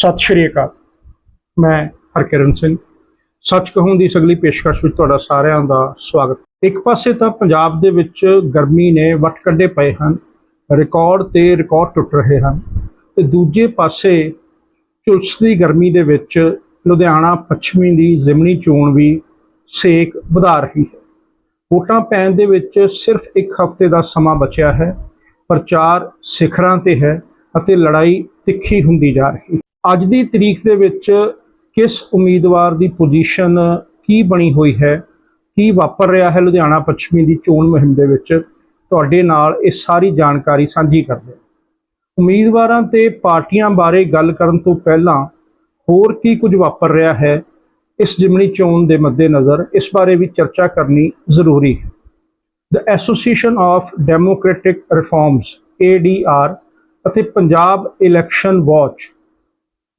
ਸਤਿ ਸ਼੍ਰੀ ਅਕਾਲ। ਮੈਂ ਹਰਕਿਰਨ ਸਿੰਘ। ਸੱਚ ਕਹੂੰ ਦੀ ਅਗਲੀ ਪੇਸ਼ਕਸ਼ ਵਿੱਚ ਤੁਹਾਡਾ ਸਾਰਿਆਂ ਦਾ ਸਵਾਗਤ। ਇੱਕ ਪਾਸੇ ਤਾਂ ਪੰਜਾਬ ਦੇ ਵਿੱਚ ਗਰਮੀ ਨੇ ਵੱਟ ਕੱਢੇ ਪਏ ਹਨ, ਰਿਕਾਰਡ ਤੇ ਰਿਕਾਰਡ ਟੁੱਟ ਰਹੇ ਹਨ ਤੇ ਦੂਜੇ ਪਾਸੇ ਝੁਲਸਦੀ ਗਰਮੀ ਦੇ ਵਿੱਚ ਲੁਧਿਆਣਾ ਪੱਛਮੀ ਦੀ ਜ਼ਿਮਨੀ ਚੋਣ ਵੀ ਸੇਕ ਵਧਾ ਰਹੀ ਹੈ। ਵੋਟਾਂ ਪੈਣ ਦੇ ਵਿੱਚ ਸਿਰਫ ਇੱਕ ਹਫ਼ਤੇ ਦਾ ਸਮਾਂ ਬਚਿਆ ਹੈ, ਪ੍ਰਚਾਰ ਸਿਖਰਾਂ ਤੇ ਹੈ ਅਤੇ ਲੜਾਈ ਤਿੱਖੀ ਹੁੰਦੀ ਜਾ ਰਹੀ ਹੈ। ਅੱਜ ਦੀ ਤਰੀਕ ਦੇ ਵਿੱਚ ਕਿਸ ਉਮੀਦਵਾਰ ਦੀ ਪੋਜੀਸ਼ਨ ਕੀ ਬਣੀ ਹੋਈ ਹੈ, ਕੀ ਵਾਪਰ ਰਿਹਾ ਹੈ ਲੁਧਿਆਣਾ ਪੱਛਮੀ ਦੀ ਚੋਣ ਮੁਹਿੰਮ ਦੇ ਵਿੱਚ, ਤੁਹਾਡੇ ਨਾਲ ਇਹ ਸਾਰੀ ਜਾਣਕਾਰੀ ਸਾਂਝੀ ਕਰਦੇ ਹਾਂ। ਉਮੀਦਵਾਰਾਂ ਤੇ ਪਾਰਟੀਆਂ ਬਾਰੇ ਗੱਲ ਕਰਨ ਤੋਂ ਪਹਿਲਾਂ ਹੋਰ ਕੀ ਕੁਝ ਵਾਪਰ ਰਿਹਾ ਹੈ, ਇਸ ਜ਼ਿਮਨੀ ਚੋਣ ਦੇ ਮੱਦੇਨਜ਼ਰ ਇਸ ਬਾਰੇ ਵੀ ਚਰਚਾ ਕਰਨੀ ਜ਼ਰੂਰੀ ਹੈ। The association of democratic reforms ADR ਅਤੇ ਪੰਜਾਬ ਇਲੈਕਸ਼ਨ ਵਾਚ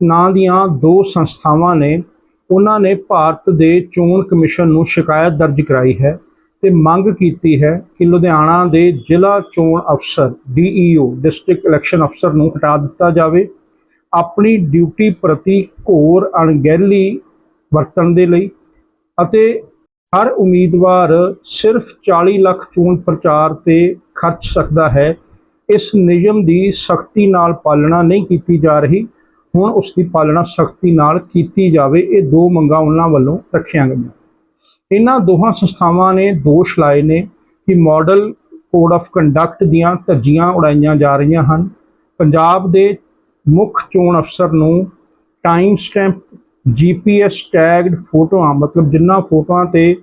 ਨਾਂ ਦੀਆਂ ਦੋ ਸੰਸਥਾਵਾਂ ਨੇ, ਉਹਨਾਂ ਨੇ ਭਾਰਤ ਦੇ ਚੋਣ ਕਮਿਸ਼ਨ ਨੂੰ ਸ਼ਿਕਾਇਤ ਦਰਜ ਕਰਾਈ ਹੈ ਤੇ ਮੰਗ ਕੀਤੀ ਹੈ ਕਿ ਲੁਧਿਆਣਾ ਦੇ ਜ਼ਿਲ੍ਹਾ ਚੋਣ ਅਫਸਰ DEO ਡਿਸਟ੍ਰਿਕਟ ਇਲੈਕਸ਼ਨ ਅਫਸਰ ਨੂੰ ਹਟਾ ਦਿੱਤਾ ਜਾਵੇ। ਆਪਣੀ ਡਿਊਟੀ ਪ੍ਰਤੀ ਘੋਰ ਅਣਗਹਿਲੀ ਵਰਤਣ ਦੇ ਲਈ ਅਤੇ ਹਰ ਉਮੀਦਵਾਰ ਸਿਰਫ 40 ਲੱਖ ਚੋਣ ਪ੍ਰਚਾਰ ਤੇ ਖਰਚ ਸਕਦਾ ਹੈ, ਇਸ ਨਿਯਮ ਦੀ ਸਖਤੀ ਨਾਲ ਪਾਲਣਾ ਨਹੀਂ ਕੀਤੀ ਜਾ ਰਹੀ। ਹੁਣ ਉਸ ਦੀ ਪਾਲਣਾ ਸਖਤੀ ਨਾਲ ਕੀਤੀ ਜਾਵੇ, ਇਹ ਦੋ ਮੰਗਾਂ ਉਹਨਾਂ ਵੱਲੋਂ ਰੱਖੀਆਂ ਗਈਆਂ। ਇਹਨਾਂ ਦੋਹਾਂ ਸੰਸਥਾਵਾਂ ਨੇ ਦੋਸ਼ ਲਾਏ ਨੇ ਕਿ ਮਾਡਲ ਕੋਡ ਆਫ ਕੰਡਕਟ ਦੀਆਂ ਧੱਜੀਆਂ ਉਡਾਈਆਂ ਜਾ ਰਹੀਆਂ ਹਨ। ਪੰਜਾਬ ਦੇ ਮੁੱਖ ਚੋਣ ਅਫਸਰ ਨੂੰ ਟਾਈਮ ਸਟੈਂਪ, ਜੀਪੀਐਸ ਟੈਗਡ ਫੋਟੋਆਂ, ਮਤਲਬ ਜਿੰਨਾ ਫੋਟੋਆਂ ਤੇ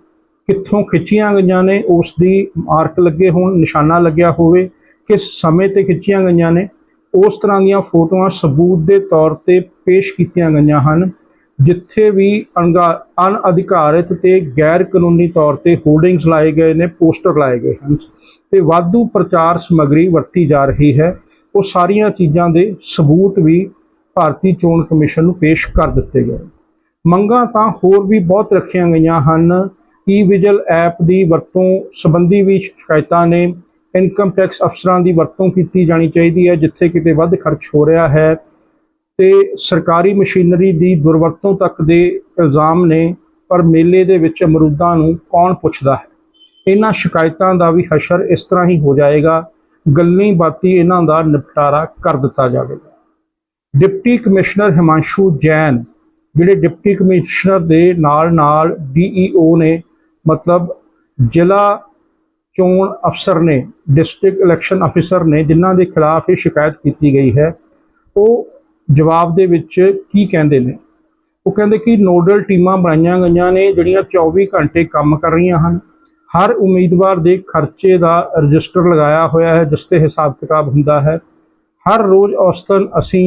ਕਿੱਥੋਂ ਖਿੱਚੀਆਂ ਗਈਆਂ ਨੇ ਉਸ ਦੀ ਮਾਰਕ ਲੱਗੇ ਹੋਣ, ਨਿਸ਼ਾਨਾ ਲੱਗਿਆ ਹੋਵੇ, ਕਿਸ ਸਮੇਂ ਤੇ ਖਿੱਚੀਆਂ ਗਈਆਂ ਨੇ ਉਸ ਤਰ੍ਹਾਂ ਦੀਆਂ ਫੋਟੋਆਂ ਸਬੂਤ ਦੇ ਤੌਰ ਤੇ ਪੇਸ਼ ਕੀਤੀਆਂ ਗਈਆਂ ਹਨ, ਜਿੱਥੇ ਵੀ ਅਣਗਾ ਅਨਅਧਿਕਾਰਿਤ ਤੇ ਗੈਰ ਕਾਨੂੰਨੀ ਤੌਰ ਤੇ ਹੋਰਡਿੰਗਸ ਲਾਏ ਗਏ ਨੇ, ਪੋਸਟਰ ਲਾਏ ਗਏ ਹਨ ਤੇ ਵਾਧੂ ਪ੍ਰਚਾਰ ਸਮੱਗਰੀ ਵਰਤੀ ਜਾ ਰਹੀ ਹੈ। ਉਹ ਸਾਰੀਆਂ ਚੀਜ਼ਾਂ ਦੇ ਸਬੂਤ ਵੀ ਭਾਰਤੀ ਚੋਣ ਕਮਿਸ਼ਨ ਨੂੰ ਪੇਸ਼ ਕਰ ਦਿੱਤੇ ਗਏ। ਮੰਗਾਂ ਤਾਂ ਹੋਰ ਵੀ ਬਹੁਤ ਰੱਖੀਆਂ ਗਈਆਂ ਹਨ। ਈ ਵਿਜਲ ਐਪ ਦੀ ਵਰਤੋਂ ਸੰਬੰਧੀ ਵੀ ਸ਼ਿਕਾਇਤਾਂ ਨੇ। ਇਨਕਮ ਟੈਕਸ ਅਫਸਰਾਂ ਦੀ ਵਰਤੋਂ ਕੀਤੀ ਜਾਣੀ ਚਾਹੀਦੀ ਹੈ, ਜਿੱਥੇ ਕਿਤੇ ਵੱਧ ਖਰਚ ਹੋ ਰਿਹਾ ਹੈ। ਤੇ ਸਰਕਾਰੀ ਮਸ਼ੀਨਰੀ ਦੀ ਦੁਰਵਰਤੋਂ ਤੱਕ ਦੇ ਇਲਜ਼ਾਮ ਨੇ, ਪਰ ਮੇਲੇ ਦੇ ਵਿੱਚ ਅਮਰੂਦਾਂ ਨੂੰ ਕੌਣ ਪੁੱਛਦਾ ਹੈ? ਇਹਨਾਂ ਸ਼ਿਕਾਇਤਾਂ ਦਾ ਵੀ ਹਸ਼ਰ ਇਸ ਤਰ੍ਹਾਂ ਹੀ ਹੋ ਜਾਏਗਾ। ਗੱਲੀ ਬਾਤੀ ਇਹਨਾਂ ਦਾ ਨਿਪਟਾਰਾ ਕਰ ਦਿੱਤਾ ਜਾਵੇਗਾ। ਡਿਪਟੀ ਕਮਿਸ਼ਨਰ ਹਿਮਾਂਸ਼ੂ ਜੈਨ, ਜਿਹੜੇ ਡਿਪਟੀ ਕਮਿਸ਼ਨਰ ਦੇ ਨਾਲ ਨਾਲ ਡੀਈਓ ਨੇ, ਮਤਲਬ ਜ਼ਿਲ੍ਹਾ ਚੋਣ ਅਫਸਰ ਨੇ ਡਿਸਟ੍ਰਿਕਟ ਇਲੈਕਸ਼ਨ ਅਫੀਸਰ ਨੇ ਜਿਨ੍ਹਾਂ ਦੇ ਖਿਲਾਫ ਇਹ ਸ਼ਿਕਾਇਤ ਕੀਤੀ ਗਈ ਹੈ, ਉਹ ਜਵਾਬ ਦੇ ਵਿੱਚ ਕੀ ਕਹਿੰਦੇ ਨੇ? ਉਹ ਕਹਿੰਦੇ ਕਿ ਨੋਡਲ ਟੀਮਾਂ ਬਣਾਈਆਂ ਗਈਆਂ ਨੇ, ਜਿਹੜੀਆਂ 24 ਘੰਟੇ ਕੰਮ ਕਰ ਰਹੀਆਂ ਹਨ। ਹਰ ਉਮੀਦਵਾਰ ਦੇ ਖਰਚੇ ਦਾ ਰਜਿਸਟਰ ਲਗਾਇਆ ਹੋਇਆ ਹੈ, ਜਿਸ ਤੇ ਹਿਸਾਬ ਕਿਤਾਬ ਹੁੰਦਾ ਹੈ। ਹਰ ਰੋਜ਼ ਔਸਤਨ ਅਸੀਂ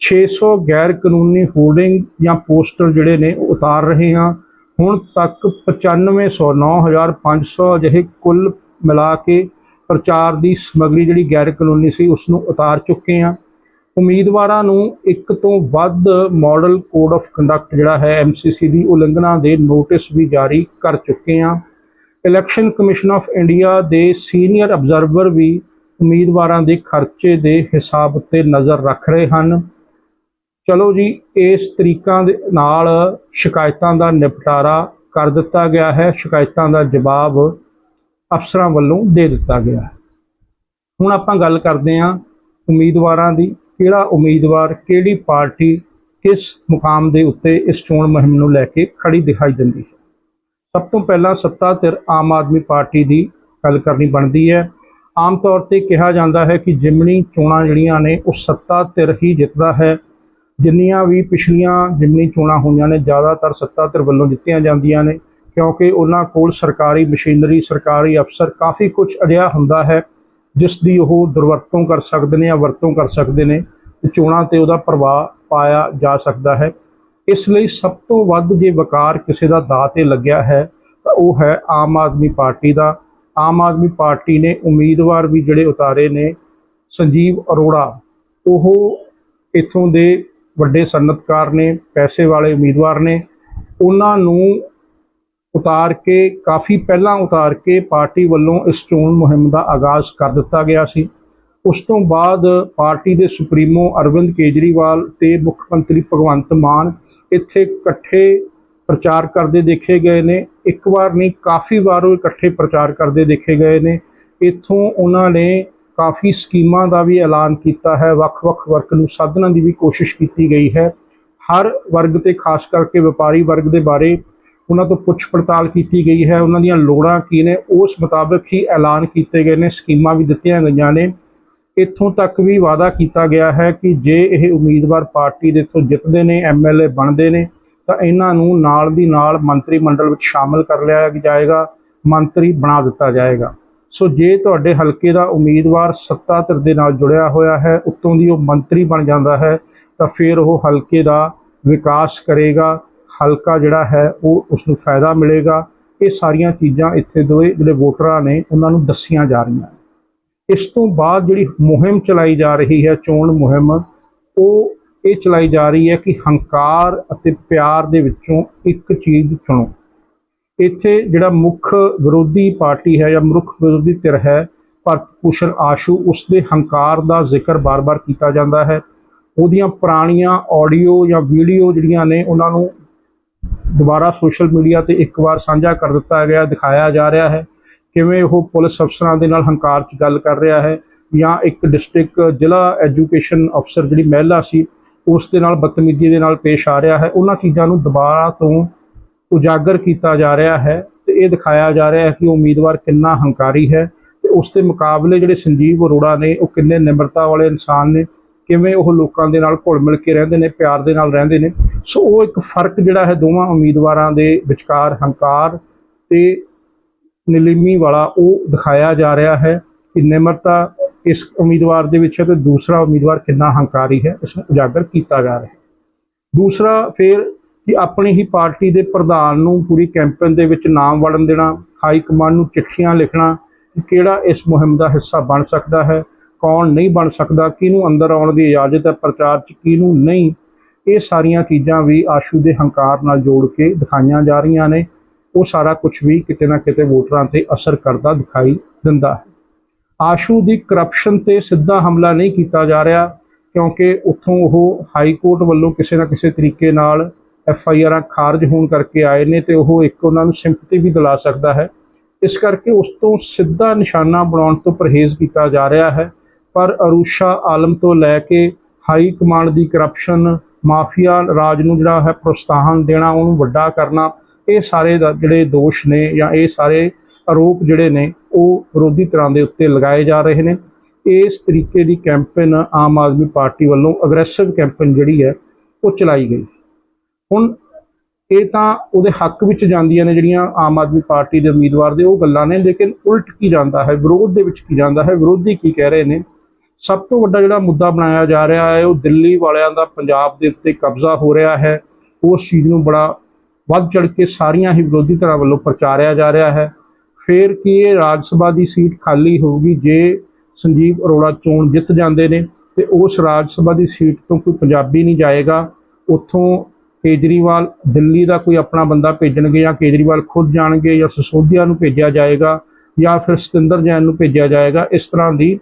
600 ਗੈਰ ਕਾਨੂੰਨੀ ਹੋਰਡਿੰਗ ਜਾਂ ਪੋਸਟਰ ਜਿਹੜੇ ਨੇ, ਉਹ ਉਤਾਰ ਰਹੇ ਹਾਂ। ਹੁਣ ਤੱਕ 9500 9500 ਅਜਿਹੇ ਕੁੱਲ ਮਿਲਾ ਕੇ ਪ੍ਰਚਾਰ ਦੀ ਸਮੱਗਰੀ ਜਿਹੜੀ ਗੈਰ ਕਾਨੂੰਨੀ ਸੀ ਉਸ ਨੂੰ ਉਤਾਰ ਚੁੱਕੇ ਹਾਂ। ਉਮੀਦਵਾਰਾਂ ਨੂੰ ਇੱਕ ਤੋਂ ਵੱਧ ਮਾਡਲ ਕੋਡ ਆਫ ਕੰਡਕਟ ਜਿਹੜਾ ਹੈ ਐਮਸੀਸੀ ਦੀ ਉਲੰਘਣਾ ਦੇ ਨੋਟਿਸ ਵੀ ਜਾਰੀ ਕਰ ਚੁੱਕੇ ਹਾਂ। ਇਲੈਕਸ਼ਨ ਕਮਿਸ਼ਨ ਆਫ ਇੰਡੀਆ ਦੇ ਸੀਨੀਅਰ ਅਬਜ਼ਰਵਰ ਵੀ ਉਮੀਦਵਾਰਾਂ ਦੇ ਖਰਚੇ ਦੇ ਹਿਸਾਬ ਉੱਤੇ ਨਜ਼ਰ ਰੱਖ ਰਹੇ ਹਨ। ਚਲੋ ਜੀ, ਇਸ ਤਰੀਕਾਂ ਦੇ ਨਾਲ ਸ਼ਿਕਾਇਤਾਂ ਦਾ ਨਿਪਟਾਰਾ ਕਰ ਦਿੱਤਾ ਗਿਆ ਹੈ। ਸ਼ਿਕਾਇਤਾਂ ਦਾ ਜਵਾਬ ਅਫਸਰਾਂ ਵੱਲੋਂ ਦੇ ਦਿੱਤਾ ਗਿਆ ਹੈ। ਹੁਣ ਆਪਾਂ ਗੱਲ ਕਰਦੇ ਹਾਂ ਉਮੀਦਵਾਰਾਂ ਦੀ, ਕਿਹੜਾ ਉਮੀਦਵਾਰ ਕਿਹੜੀ ਪਾਰਟੀ ਕਿਸ ਮੁਕਾਮ ਦੇ ਉੱਤੇ ਇਸ ਚੋਣ ਮੁਹਿੰਮ ਨੂੰ ਲੈ ਕੇ ਖੜੀ ਦਿਖਾਈ ਦਿੰਦੀ ਹੈ। ਸਭ ਤੋਂ ਪਹਿਲਾਂ ਸੱਤਾ ਧਿਰ ਆਮ ਆਦਮੀ ਪਾਰਟੀ ਦੀ ਗੱਲ ਕਰਨੀ ਬਣਦੀ ਹੈ। ਆਮ ਤੌਰ ਤੇ ਕਿਹਾ ਜਾਂਦਾ ਹੈ ਕਿ ਜਿਮਣੀ ਚੋਣਾਂ ਜਿਹੜੀਆਂ ਨੇ ਉਹ ਸੱਤਾ ਧਿਰ ਹੀ ਜਿੱਤਦਾ ਹੈ। ਜਿੰਨੀਆਂ ਵੀ ਪਿਛਲੀਆਂ ਜਿਮਨੀ ਚੋਣਾਂ ਹੋਈਆਂ ਨੇ, ਜ਼ਿਆਦਾਤਰ ਸੱਤਾ ਧਿਰ ਵੱਲੋਂ ਜਿੱਤੀਆਂ ਜਾਂਦੀਆਂ ਨੇ। ਕਿਉਂਕਿ ਉਹਨਾਂ ਕੋਲ ਸਰਕਾਰੀ ਮਸ਼ੀਨਰੀ, ਸਰਕਾਰੀ ਅਫਸਰ ਕਾਫੀ ਕੁਝ ਅਜਿਹਾ ਹੁੰਦਾ ਹੈ, ਜਿਸ ਦੀ ਉਹ ਦੁਰਵਰਤੋਂ ਕਰ ਸਕਦੇ ਨੇ ਜਾਂ ਵਰਤੋਂ ਕਰ ਸਕਦੇ ਨੇ ਤੇ ਚੋਣਾਂ ਤੇ ਉਹਦਾ ਪ੍ਰਭਾਵ ਪਾਇਆ ਜਾ ਸਕਦਾ ਹੈ। ਇਸ ਲਈ ਸਭ ਤੋਂ ਵੱਧ ਜੇ ਵਕਾਰ ਕਿਸੇ ਦਾ ਦਾਅ ਤੇ ਲੱਗਿਆ ਹੈ, ਤਾਂ ਉਹ ਹੈ ਆਮ ਆਦਮੀ ਪਾਰਟੀ ਦਾ। ਆਮ ਆਦਮੀ ਪਾਰਟੀ ਨੇ ਉਮੀਦਵਾਰ ਵੀ ਜਿਹੜੇ ਉਤਾਰੇ ਨੇ, ਸੰਜੀਵ ਅਰੋੜਾ, ਉਹ ਇਥੋਂ ਦੇ ਵੱਡੇ ਸਨਅਤਕਾਰ ਨੇ, ਪੈਸੇ ਵਾਲੇ ਉਮੀਦਵਾਰ ਨੇ। ਉਹਨਾਂ ਨੂੰ ਉਤਾਰ ਕੇ, ਕਾਫੀ ਪਹਿਲਾਂ ਉਤਾਰ ਕੇ ਪਾਰਟੀ ਵੱਲੋਂ ਇਸ ਚੋਣ ਮੁਹਿੰਮ ਦਾ ਆਗਾਜ਼ ਕਰ ਦਿੱਤਾ ਗਿਆ ਸੀ। ਉਸ ਤੋਂ ਬਾਅਦ ਪਾਰਟੀ ਦੇ ਸੁਪਰੀਮੋ ਅਰਵਿੰਦ ਕੇਜਰੀਵਾਲ ਤੇ ਮੁੱਖ ਮੰਤਰੀ ਭਗਵੰਤ ਮਾਨ ਇੱਥੇ ਇਕੱਠੇ ਪ੍ਰਚਾਰ ਕਰਦੇ ਦੇਖੇ ਗਏ ਨੇ। ਇੱਕ ਵਾਰ ਨਹੀਂ, ਕਾਫੀ ਵਾਰ ਉਹ ਇਕੱਠੇ ਪ੍ਰਚਾਰ ਕਰਦੇ ਦੇਖੇ ਗਏ ਨੇ। ਇੱਥੋਂ ਉਹਨਾਂ ਨੇ ਕਾਫੀ ਸਕੀਮਾਂ ਦਾ ਵੀ ਐਲਾਨ ਕੀਤਾ ਹੈ। ਵੱਖ-ਵੱਖ ਵਰਗ ਨੂੰ ਸਾਧਨਾਂ ਦੀ ਵੀ ਕੋਸ਼ਿਸ਼ ਕੀਤੀ ਗਈ ਹੈ। ਹਰ ਵਰਗ ਤੇ ਖਾਸ ਕਰਕੇ ਵਪਾਰੀ ਵਰਗ ਦੇ ਬਾਰੇ ਉਹਨਾਂ ਤੋਂ ਪੁੱਛ ਪੜਤਾਲ ਕੀਤੀ ਗਈ ਹੈ। ਉਹਨਾਂ ਦੀਆਂ ਲੋੜਾਂ ਕੀ ਨੇ? ਉਸ ਮੁਤਾਬਕ ਹੀ ਐਲਾਨ ਕੀਤੇ ਗਏ ਨੇ, ਸਕੀਮਾਂ ਵੀ ਦਿੱਤੀਆਂ ਗਈਆਂ ਨੇ। ਇੱਥੋਂ ਤੱਕ ਵੀ ਵਾਅਦਾ ਕੀਤਾ ਗਿਆ ਹੈ ਕਿ ਜੇ ਇਹ ਉਮੀਦਵਾਰ ਪਾਰਟੀ ਦੇ ਤੋਂ ਜਿੱਤਦੇ ਨੇ ਐਮਐਲਏ ਬਣਦੇ ਨੇ, ਤਾਂ ਇਹਨਾਂ ਨੂੰ ਨਾਲ ਦੀ ਨਾਲ ਮੰਤਰੀ ਮੰਡਲ ਵਿੱਚ ਸ਼ਾਮਲ ਕਰ ਲਿਆ ਜਾਏਗਾ, ਮੰਤਰੀ ਬਣਾ ਦਿੱਤਾ ਜਾਏਗਾ। ਸੋ ਜੇ ਤੁਹਾਡੇ ਹਲਕੇ ਦਾ ਉਮੀਦਵਾਰ ਸੱਤਾ ਧਿਰ ਦੇ ਨਾਲ ਜੁੜਿਆ ਹੋਇਆ ਹੈ, ਉੱਤੋਂ ਦੀ ਉਹ ਮੰਤਰੀ ਬਣ ਜਾਂਦਾ ਹੈ, ਤਾਂ ਫਿਰ ਉਹ ਹਲਕੇ ਦਾ ਵਿਕਾਸ ਕਰੇਗਾ। ਹਲਕਾ ਜਿਹੜਾ ਹੈ, ਉਹ ਉਸ ਨੂੰ ਫਾਇਦਾ ਮਿਲੇਗਾ। ਇਹ ਸਾਰੀਆਂ ਚੀਜ਼ਾਂ ਇੱਥੇ ਦੋਏ ਜਿਹੜੇ ਵੋਟਰਾਂ ਨੇ, ਉਹਨਾਂ ਨੂੰ ਦੱਸੀਆਂ ਜਾ ਰਹੀਆਂ ਇਸ ਤੋਂ ਬਾਅਦ ਜਿਹੜੀ ਮੁਹਿੰਮ ਚਲਾਈ ਜਾ ਰਹੀ ਹੈ, ਚੋਣ ਮੁਹਿੰਮ, ਉਹ ਇਹ ਚਲਾਈ ਜਾ ਰਹੀ ਹੈ ਕਿ ਹੰਕਾਰ ਅਤੇ ਪਿਆਰ ਦੇ ਵਿੱਚੋਂ ਇੱਕ ਚੀਜ਼ ਚੁਣੋ। ਇੱਥੇ ਜਿਹੜਾ ਮੁੱਖ ਵਿਰੋਧੀ ਪਾਰਟੀ ਹੈ ਜਾਂ ਮੁੱਖ ਵਿਰੋਧੀ ਧਿਰ ਹੈ, ਭਰਤ ਭੂਸ਼ਣ ਆਸ਼ੂ ਉਸ ਦੇ ਹੰਕਾਰ ਦਾ ਜ਼ਿਕਰ ਬਾਰ-ਬਾਰ ਕੀਤਾ ਜਾਂਦਾ ਹੈ। ਉਹਦੀਆਂ ਪੁਰਾਣੀਆਂ ਆਡੀਓ ਜਾਂ ਵੀਡੀਓ ਜਿਹੜੀਆਂ ਨੇ, ਉਹਨਾਂ ਨੂੰ ਦੁਬਾਰਾ ਸੋਸ਼ਲ ਮੀਡੀਆ ਤੇ ਇੱਕ ਵਾਰ ਸਾਂਝਾ ਕਰ ਦਿੱਤਾ ਗਿਆ, ਦਿਖਾਇਆ ਜਾ ਰਿਹਾ ਹੈ। ਕਿਵੇਂ ਉਹ ਪੁਲਿਸ ਅਫਸਰਾਂ ਦੇ ਨਾਲ ਹੰਕਾਰ 'ਚ ਗੱਲ ਕਰ ਰਿਹਾ ਹੈ ਜਾਂ ਇੱਕ ਡਿਸਟ੍ਰਿਕਟ ਜ਼ਿਲ੍ਹਾ ਐਜੂਕੇਸ਼ਨ ਅਫਸਰ ਜਿਹੜੀ ਮਹਿਲਾ ਸੀ, ਉਸ ਦੇ ਨਾਲ ਬਦਤਮੀਜ਼ੀ ਦੇ ਨਾਲ ਪੇਸ਼ ਆ ਰਿਹਾ ਹੈ। ਉਹਨਾਂ ਚੀਜ਼ਾਂ ਨੂੰ ਦੁਬਾਰਾ ਤੋਂ ਉਜਾਗਰ ਕੀਤਾ ਜਾ ਰਿਹਾ ਹੈ ਤੇ ਇਹ ਦਿਖਾਇਆ ਜਾ ਰਿਹਾ ਹੈ ਕਿ ਉਹ ਉਮੀਦਵਾਰ ਕਿੰਨਾ ਹੰਕਾਰੀ ਹੈ ਤੇ ਉਸ ਦੇ ਮੁਕਾਬਲੇ ਜਿਹੜੇ ਸੰਜੀਵ ਅਰੋੜਾ ਨੇ, ਉਹ ਕਿੰਨੇ ਨਿਮਰਤਾ ਵਾਲੇ ਇਨਸਾਨ ਨੇ ਕਿਵੇਂ ਉਹ ਲੋਕਾਂ ਦੇ ਨਾਲ ਘੁਲ ਮਿਲ ਕੇ ਰਹਿੰਦੇ ਨੇ, ਪਿਆਰ ਦੇ ਨਾਲ ਰਹਿੰਦੇ ਨੇ। ਸੋ ਉਹ ਇੱਕ ਫ਼ਰਕ ਜਿਹੜਾ ਹੈ ਦੋਵਾਂ ਉਮੀਦਵਾਰਾਂ ਦੇ ਵਿਚਕਾਰ ਹੰਕਾਰ ਤੇ ਨਿਲੀਮੀ ਵਾਲਾ ਉਹ ਦਿਖਾਇਆ ਜਾ ਰਿਹਾ ਹੈ ਕਿ ਨਿਮਰਤਾ ਇਸ ਉਮੀਦਵਾਰ ਦੇ ਵਿੱਚ ਹੈ ਤੇ ਦੂਸਰਾ ਉਮੀਦਵਾਰ ਕਿੰਨਾ ਹੰਕਾਰੀ ਹੈ, ਇਸ ਨੂੰ ਉਜਾਗਰ ਕੀਤਾ ਜਾ ਰਿਹਾ ਹੈ। ਦੂਸਰਾ ਫਿਰ ਕਿ ਆਪਣੀ ਹੀ ਪਾਰਟੀ ਦੇ ਪ੍ਰਧਾਨ ਨੂੰ ਪੂਰੀ ਕੈਂਪੇਨ ਦੇ ਵਿੱਚ ਨਾਮ ਵੜਨ ਦੇਣਾ, ਹਾਈ ਕਮਾਂਡ ਨੂੰ ਚਿੱਠੀਆਂ ਲਿਖਣਾ, ਕਿ ਕਿਹੜਾ ਇਸ ਮੁਹਿੰਮ ਦਾ ਹਿੱਸਾ ਬਣ ਸਕਦਾ ਹੈ ਕੌਣ ਨਹੀਂ ਬਣ ਸਕਦਾ, ਕਿਹਨੂੰ ਅੰਦਰ ਆਉਣ ਦੀ ਇਜਾਜ਼ਤ ਹੈ ਪ੍ਰਚਾਰ 'ਚ, ਕਿਹਨੂੰ ਨਹੀਂ। ਇਹ ਸਾਰੀਆਂ ਚੀਜ਼ਾਂ ਵੀ ਆਸ਼ੂ ਦੇ ਹੰਕਾਰ ਨਾਲ ਜੋੜ ਕੇ ਦਿਖਾਈਆਂ ਜਾ ਰਹੀਆਂ ਨੇ। ਉਹ ਸਾਰਾ ਕੁਝ ਵੀ ਕਿਤੇ ਨਾ ਕਿਤੇ ਵੋਟਰਾਂ ਤੇ ਅਸਰ ਕਰਦਾ ਦਿਖਾਈ ਦਿੰਦਾ ਹੈ। ਆਸ਼ੂ ਦੀ ਕਰਪਸ਼ਨ ਤੇ ਸਿੱਧਾ ਹਮਲਾ ਨਹੀਂ ਕੀਤਾ ਜਾ ਰਿਹਾ, ਕਿਉਂਕਿ ਉੱਥੋਂ ਉਹ ਹਾਈ ਕੋਰਟ ਵੱਲੋਂ ਕਿਸੇ ਨਾ ਕਿਸੇ ਤਰੀਕੇ ਨਾਲ ਐਫ ਆਈ ਆਰਾਂ ਖਾਰਜ ਹੋਣ ਕਰਕੇ ਆਏ ਨੇ ਤੇ ਉਹ ਇੱਕ ਉਹਨਾਂ ਨੂੰ ਸਿੰਪਥੀ ਵੀ ਦਿਲਾ ਸਕਦਾ ਹੈ। ਇਸ ਕਰਕੇ ਉਸ ਤੋਂ ਸਿੱਧਾ ਨਿਸ਼ਾਨਾ ਬਣਾਉਣ ਤੋਂ ਪਰਹੇਜ਼ ਕੀਤਾ ਜਾ ਰਿਹਾ ਹੈ। ਪਰ ਅਰੂਸ਼ਾ ਆਲਮ ਤੋਂ ਲੈ ਕੇ ਹਾਈ ਕਮਾਂਡ ਦੀ ਕਰਪਸ਼ਨ, ਮਾਫੀਆ ਰਾਜ ਨੂੰ ਜਿਹੜਾ ਹੈ ਪ੍ਰੋਤਸਾਹਨ ਦੇਣਾ, ਉਹਨੂੰ ਵੱਡਾ ਕਰਨਾ, ਇਹ ਸਾਰੇ ਦਾ ਜਿਹੜੇ ਦੋਸ਼ ਨੇ ਜਾਂ ਇਹ ਸਾਰੇ ਆਰੋਪ ਜਿਹੜੇ ਨੇ, ਉਹ ਵਿਰੋਧੀ ਤਰ੍ਹਾਂ ਦੇ ਉੱਤੇ ਲਗਾਏ ਜਾ ਰਹੇ ਨੇ। ਇਸ ਤਰੀਕੇ ਦੀ ਕੈਂਪੇਨ ਆਮ ਆਦਮੀ ਪਾਰਟੀ ਵੱਲੋਂ ਅਗਰੈਸਿਵ ਕੈਂਪੇਨ ਜਿਹੜੀ ਹੈ, ਉਹ ਚਲਾਈ ਗਈ। ਹੁਣ ਇਹ ਤਾਂ ਉਹਦੇ ਹੱਕ ਵਿੱਚ ਜਾਂਦੀਆਂ ਨੇ ਜਿਹੜੀਆਂ ਆਮ ਆਦਮੀ ਪਾਰਟੀ ਦੇ ਉਮੀਦਵਾਰ ਦੇ ਉਹ ਗੱਲਾਂ ਨੇ, ਲੇਕਿਨ ਉਲਟ ਕੀ ਜਾਂਦਾ ਹੈ, ਵਿਰੋਧ ਦੇ ਵਿੱਚ ਕੀ ਜਾਂਦਾ ਹੈ, ਵਿਰੋਧੀ ਕੀ ਕਹਿ ਰਹੇ ਨੇ ਸਭ ਤੋਂ ਵੱਡਾ ਜਿਹੜਾ ਮੁੱਦਾ ਬਣਾਇਆ ਜਾ ਰਿਹਾ ਹੈ, ਉਹ ਦਿੱਲੀ ਵਾਲਿਆਂ ਦਾ ਪੰਜਾਬ ਦੇ ਉੱਤੇ ਕਬਜ਼ਾ ਹੋ ਰਿਹਾ ਹੈ। ਉਸ ਚੀਜ਼ ਨੂੰ ਬੜਾ ਵੱਧ ਚੜ ਕੇ ਸਾਰੀਆਂ ਹੀ ਵਿਰੋਧੀ ਧਿਰਾਂ ਵੱਲੋਂ ਪ੍ਰਚਾਰਿਆ ਜਾ ਰਿਹਾ ਹੈ। ਫਿਰ ਕਿ ਇਹ ਰਾਜ ਸਭਾ ਦੀ ਸੀਟ ਖਾਲੀ ਹੋਊਗੀ ਜੇ ਸੰਜੀਵ ਅਰੋੜਾ ਚੋਣ ਜਿੱਤ ਜਾਂਦੇ ਨੇ ਤੇ ਉਸ ਰਾਜ ਸਭਾ ਦੀ ਸੀਟ ਤੋਂ ਕੋਈ ਪੰਜਾਬੀ ਨਹੀਂ ਜਾਏਗਾ? ਉੱਥੋਂ ਕੇਜਰੀਵਾਲ ਦਿੱਲੀ ਦਾ ਕੋਈ ਆਪਣਾ ਬੰਦਾ ਭੇਜਣਗੇ ਜਾਂ ਕੇਜਰੀਵਾਲ ਖੁਦ ਜਾਣਗੇ ਜਾਂ ਸਸੋਦੀਆ ਨੂੰ ਭੇਜਿਆ ਜਾਏਗਾ ਜਾਂ ਫਿਰ ਸਤਿੰਦਰ ਜੈਨ ਨੂੰ ਭੇਜਿਆ ਜਾਏਗਾ? ਇਸ ਤਰ੍ਹਾਂ ਦੀ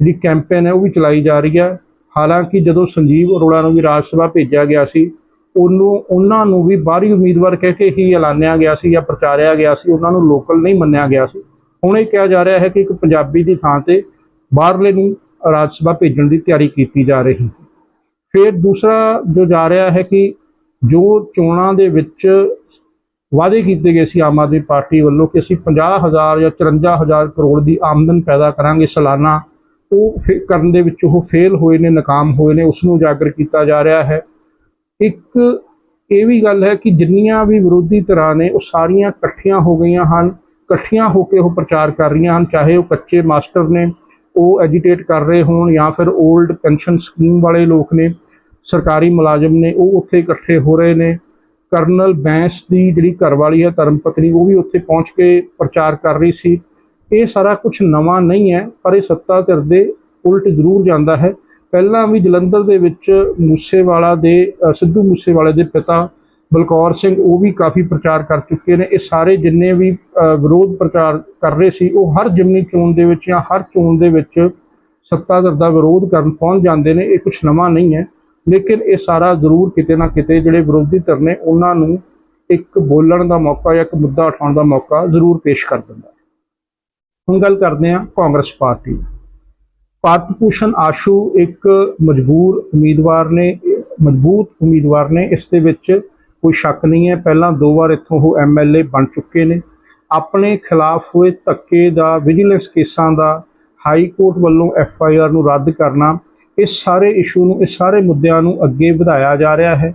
ਜਿਹੜੀ ਕੈਂਪੇਨ ਹੈ ਉਹ ਵੀ ਚਲਾਈ ਜਾ ਰਹੀ ਹੈ। ਹਾਲਾਂਕਿ ਜਦੋਂ ਸੰਜੀਵ ਅਰੋੜਾ ਨੂੰ ਵੀ ਰਾਜ ਸਭਾ ਭੇਜਿਆ ਗਿਆ ਸੀ, ਉਹਨੂੰ, ਉਹਨਾਂ ਨੂੰ ਵੀ ਬਾਹਰੀ ਉਮੀਦਵਾਰ ਕਹਿ ਕੇ ਹੀ ਐਲਾਨਿਆ ਗਿਆ ਸੀ ਜਾਂ ਪ੍ਰਚਾਰਿਆ ਗਿਆ ਸੀ, ਉਹਨਾਂ ਨੂੰ ਲੋਕਲ ਨਹੀਂ ਮੰਨਿਆ ਗਿਆ ਸੀ। ਹੁਣ ਇਹ ਕਿਹਾ ਜਾ ਰਿਹਾ ਹੈ ਕਿ ਇੱਕ ਪੰਜਾਬੀ ਦੀ ਥਾਂ ਤੇ ਬਾਹਰਲੇ ਨੂੰ ਰਾਜ ਸਭਾ ਭੇਜਣ ਦੀ ਤਿਆਰੀ ਕੀਤੀ ਜਾ ਰਹੀ ਹੈ। ਫਿਰ ਦੂਸਰਾ ਜੋ ਜਾ ਰਿਹਾ ਹੈ ਕਿ ਜੋ ਚੋਣਾਂ ਦੇ ਵਿੱਚ ਵਾਅਦੇ ਕੀਤੇ ਗਏ ਸੀ ਆਮ ਆਦਮੀ ਪਾਰਟੀ ਵੱਲੋਂ ਕਿ ਅਸੀਂ 50000 ਜਾਂ 54000 ਕਰੋੜ ਦੀ ਆਮਦਨ ਪੈਦਾ ਕਰਾਂਗੇ, ਸਾਲਾਨਾ ਉਹ ਫੇ- ਕਰਨ ਦੇ ਵਿੱਚ ਉਹ ਫੇਲ ਹੋਏ ਨੇ, ਨਾਕਾਮ ਹੋਏ ਨੇ ਉਸ ਨੂੰ ਉਜਾਗਰ ਕੀਤਾ ਜਾ ਰਿਹਾ ਹੈ। ਇੱਕ ਇਹ ਵੀ ਗੱਲ ਹੈ ਕਿ ਜਿੰਨੀਆਂ ਵੀ ਵਿਰੋਧੀ ਧਿਰਾਂ ਨੇ, ਉਹ ਸਾਰੀਆਂ ਇਕੱਠੀਆਂ ਹੋ ਗਈਆਂ ਹਨ, ਇਕੱਠੀਆਂ ਹੋ ਕੇ ਉਹ ਪ੍ਰਚਾਰ ਕਰ ਰਹੀਆਂ ਹਨ, ਚਾਹੇ ਉਹ ਕੱਚੇ ਮਾਸਟਰ ਨੇ, ਉਹ ਐਜੀਟੇਟ ਕਰ ਰਹੇ ਹੋਣ ਜਾਂ ਫਿਰ 올ਡ ਪੈਨਸ਼ਨ ਸਕੀਮ ਵਾਲੇ ਲੋਕ ਨੇ, ਸਰਕਾਰੀ ਮੁਲਾਜ਼ਮ ਨੇ, ਉਹ ਉੱਥੇ ਇਕੱਠੇ ਹੋ ਰਹੇ ਨੇ। ਕਰਨਲ ਬੈਂਸ ਦੀ ਜਿਹੜੀ ਘਰਵਾਲੀ ਹੈ, ਧਰਮ ਪਤਨੀ, ਉਹ ਵੀ ਉੱਥੇ ਪਹੁੰਚ ਕੇ ਪ੍ਰਚਾਰ ਕਰ ਰਹੀ ਸੀ। ਇਹ ਸਾਰਾ ਕੁਝ ਨਵਾਂ ਨਹੀਂ ਹੈ, ਪਰ ਇਹ ਸੱਤਾ ਧਿਰ ਦੇ ਉਲਟ ਜ਼ਰੂਰ ਜਾਂਦਾ ਹੈ। ਪਹਿਲਾਂ ਵੀ ਜਲੰਧਰ ਦੇ ਵਿੱਚ ਮੂਸੇਵਾਲਾ ਦੇ ਸਿੱਧੂ ਮੂਸੇਵਾਲੇ ਦੇ ਪਿਤਾ ਬਲਕੌਰ ਸਿੰਘ ਉਹ ਵੀ ਕਾਫੀ ਪ੍ਰਚਾਰ ਕਰ ਚੁੱਕੇ ਨੇ। ਇਹ ਸਾਰੇ ਜਿੰਨੇ ਵੀ ਵਿਰੋਧ ਪ੍ਰਚਾਰ ਕਰ ਰਹੇ ਸੀ, ਉਹ ਹਰ ਜਿਮਨੀ ਚੋਣ ਦੇ ਵਿੱਚ ਜਾਂ ਹਰ ਚੋਣ ਦੇ ਵਿੱਚ ਸੱਤਾ ਧਿਰ ਦਾ ਵਿਰੋਧ ਕਰਨ ਪਹੁੰਚ ਜਾਂਦੇ ਨੇ। ਇਹ ਕੁਝ ਨਵਾਂ ਨਹੀਂ ਹੈ। ਲੇਕਿਨ ਇਹ ਸਾਰਾ ਜ਼ਰੂਰ ਕਿਤੇ ਨਾ ਕਿਤੇ ਜਿਹੜੇ ਵਿਰੋਧੀ ਧਿਰ ਨੇ, ਉਹਨਾਂ ਨੂੰ ਇੱਕ ਬੋਲਣ ਦਾ ਮੌਕਾ ਜਾਂ ਇੱਕ ਮੁੱਦਾ ਉਠਾਉਣ ਦਾ ਮੌਕਾ ਜ਼ਰੂਰ ਪੇਸ਼ ਕਰ ਦਿੰਦਾ। ਹੁਣ ਗੱਲ ਕਰਦੇ ਹਾਂ ਕਾਂਗਰਸ ਪਾਰਟੀ ਭਾਰਤ ਭੂਸ਼ਣ ਆਸ਼ੂ ਇੱਕ ਮਜਬੂਰ ਉਮੀਦਵਾਰ ਨੇ, ਮਜ਼ਬੂਤ ਉਮੀਦਵਾਰ ਨੇ। ਇਸ ਦੇ ਵਿੱਚ ਕੋਈ ਸ਼ੱਕ ਨਹੀਂ ਹੈ। ਪਹਿਲਾਂ ਦੋ ਵਾਰ ਇੱਥੋਂ ਉਹ ਐਮਐਲਏ ਬਣ ਚੁੱਕੇ ਨੇ। ਆਪਣੇ ਖਿਲਾਫ ਹੋਏ ਧੱਕੇ ਦਾ, ਵਿਜੀਲੈਂਸ ਕੇਸਾਂ ਦਾ ਹਾਈ ਕੋਰਟ ਵੱਲੋਂ ਐਫਆਈਆਰ ਨੂੰ ਰੱਦ ਕਰਨਾ, ਇਸ ਸਾਰੇ ਇਸ਼ੂ ਨੂੰ, ਇਸ ਸਾਰੇ ਮੁੱਦਿਆਂ ਨੂੰ ਅੱਗੇ ਵਧਾਇਆ ਜਾ ਰਿਹਾ ਹੈ।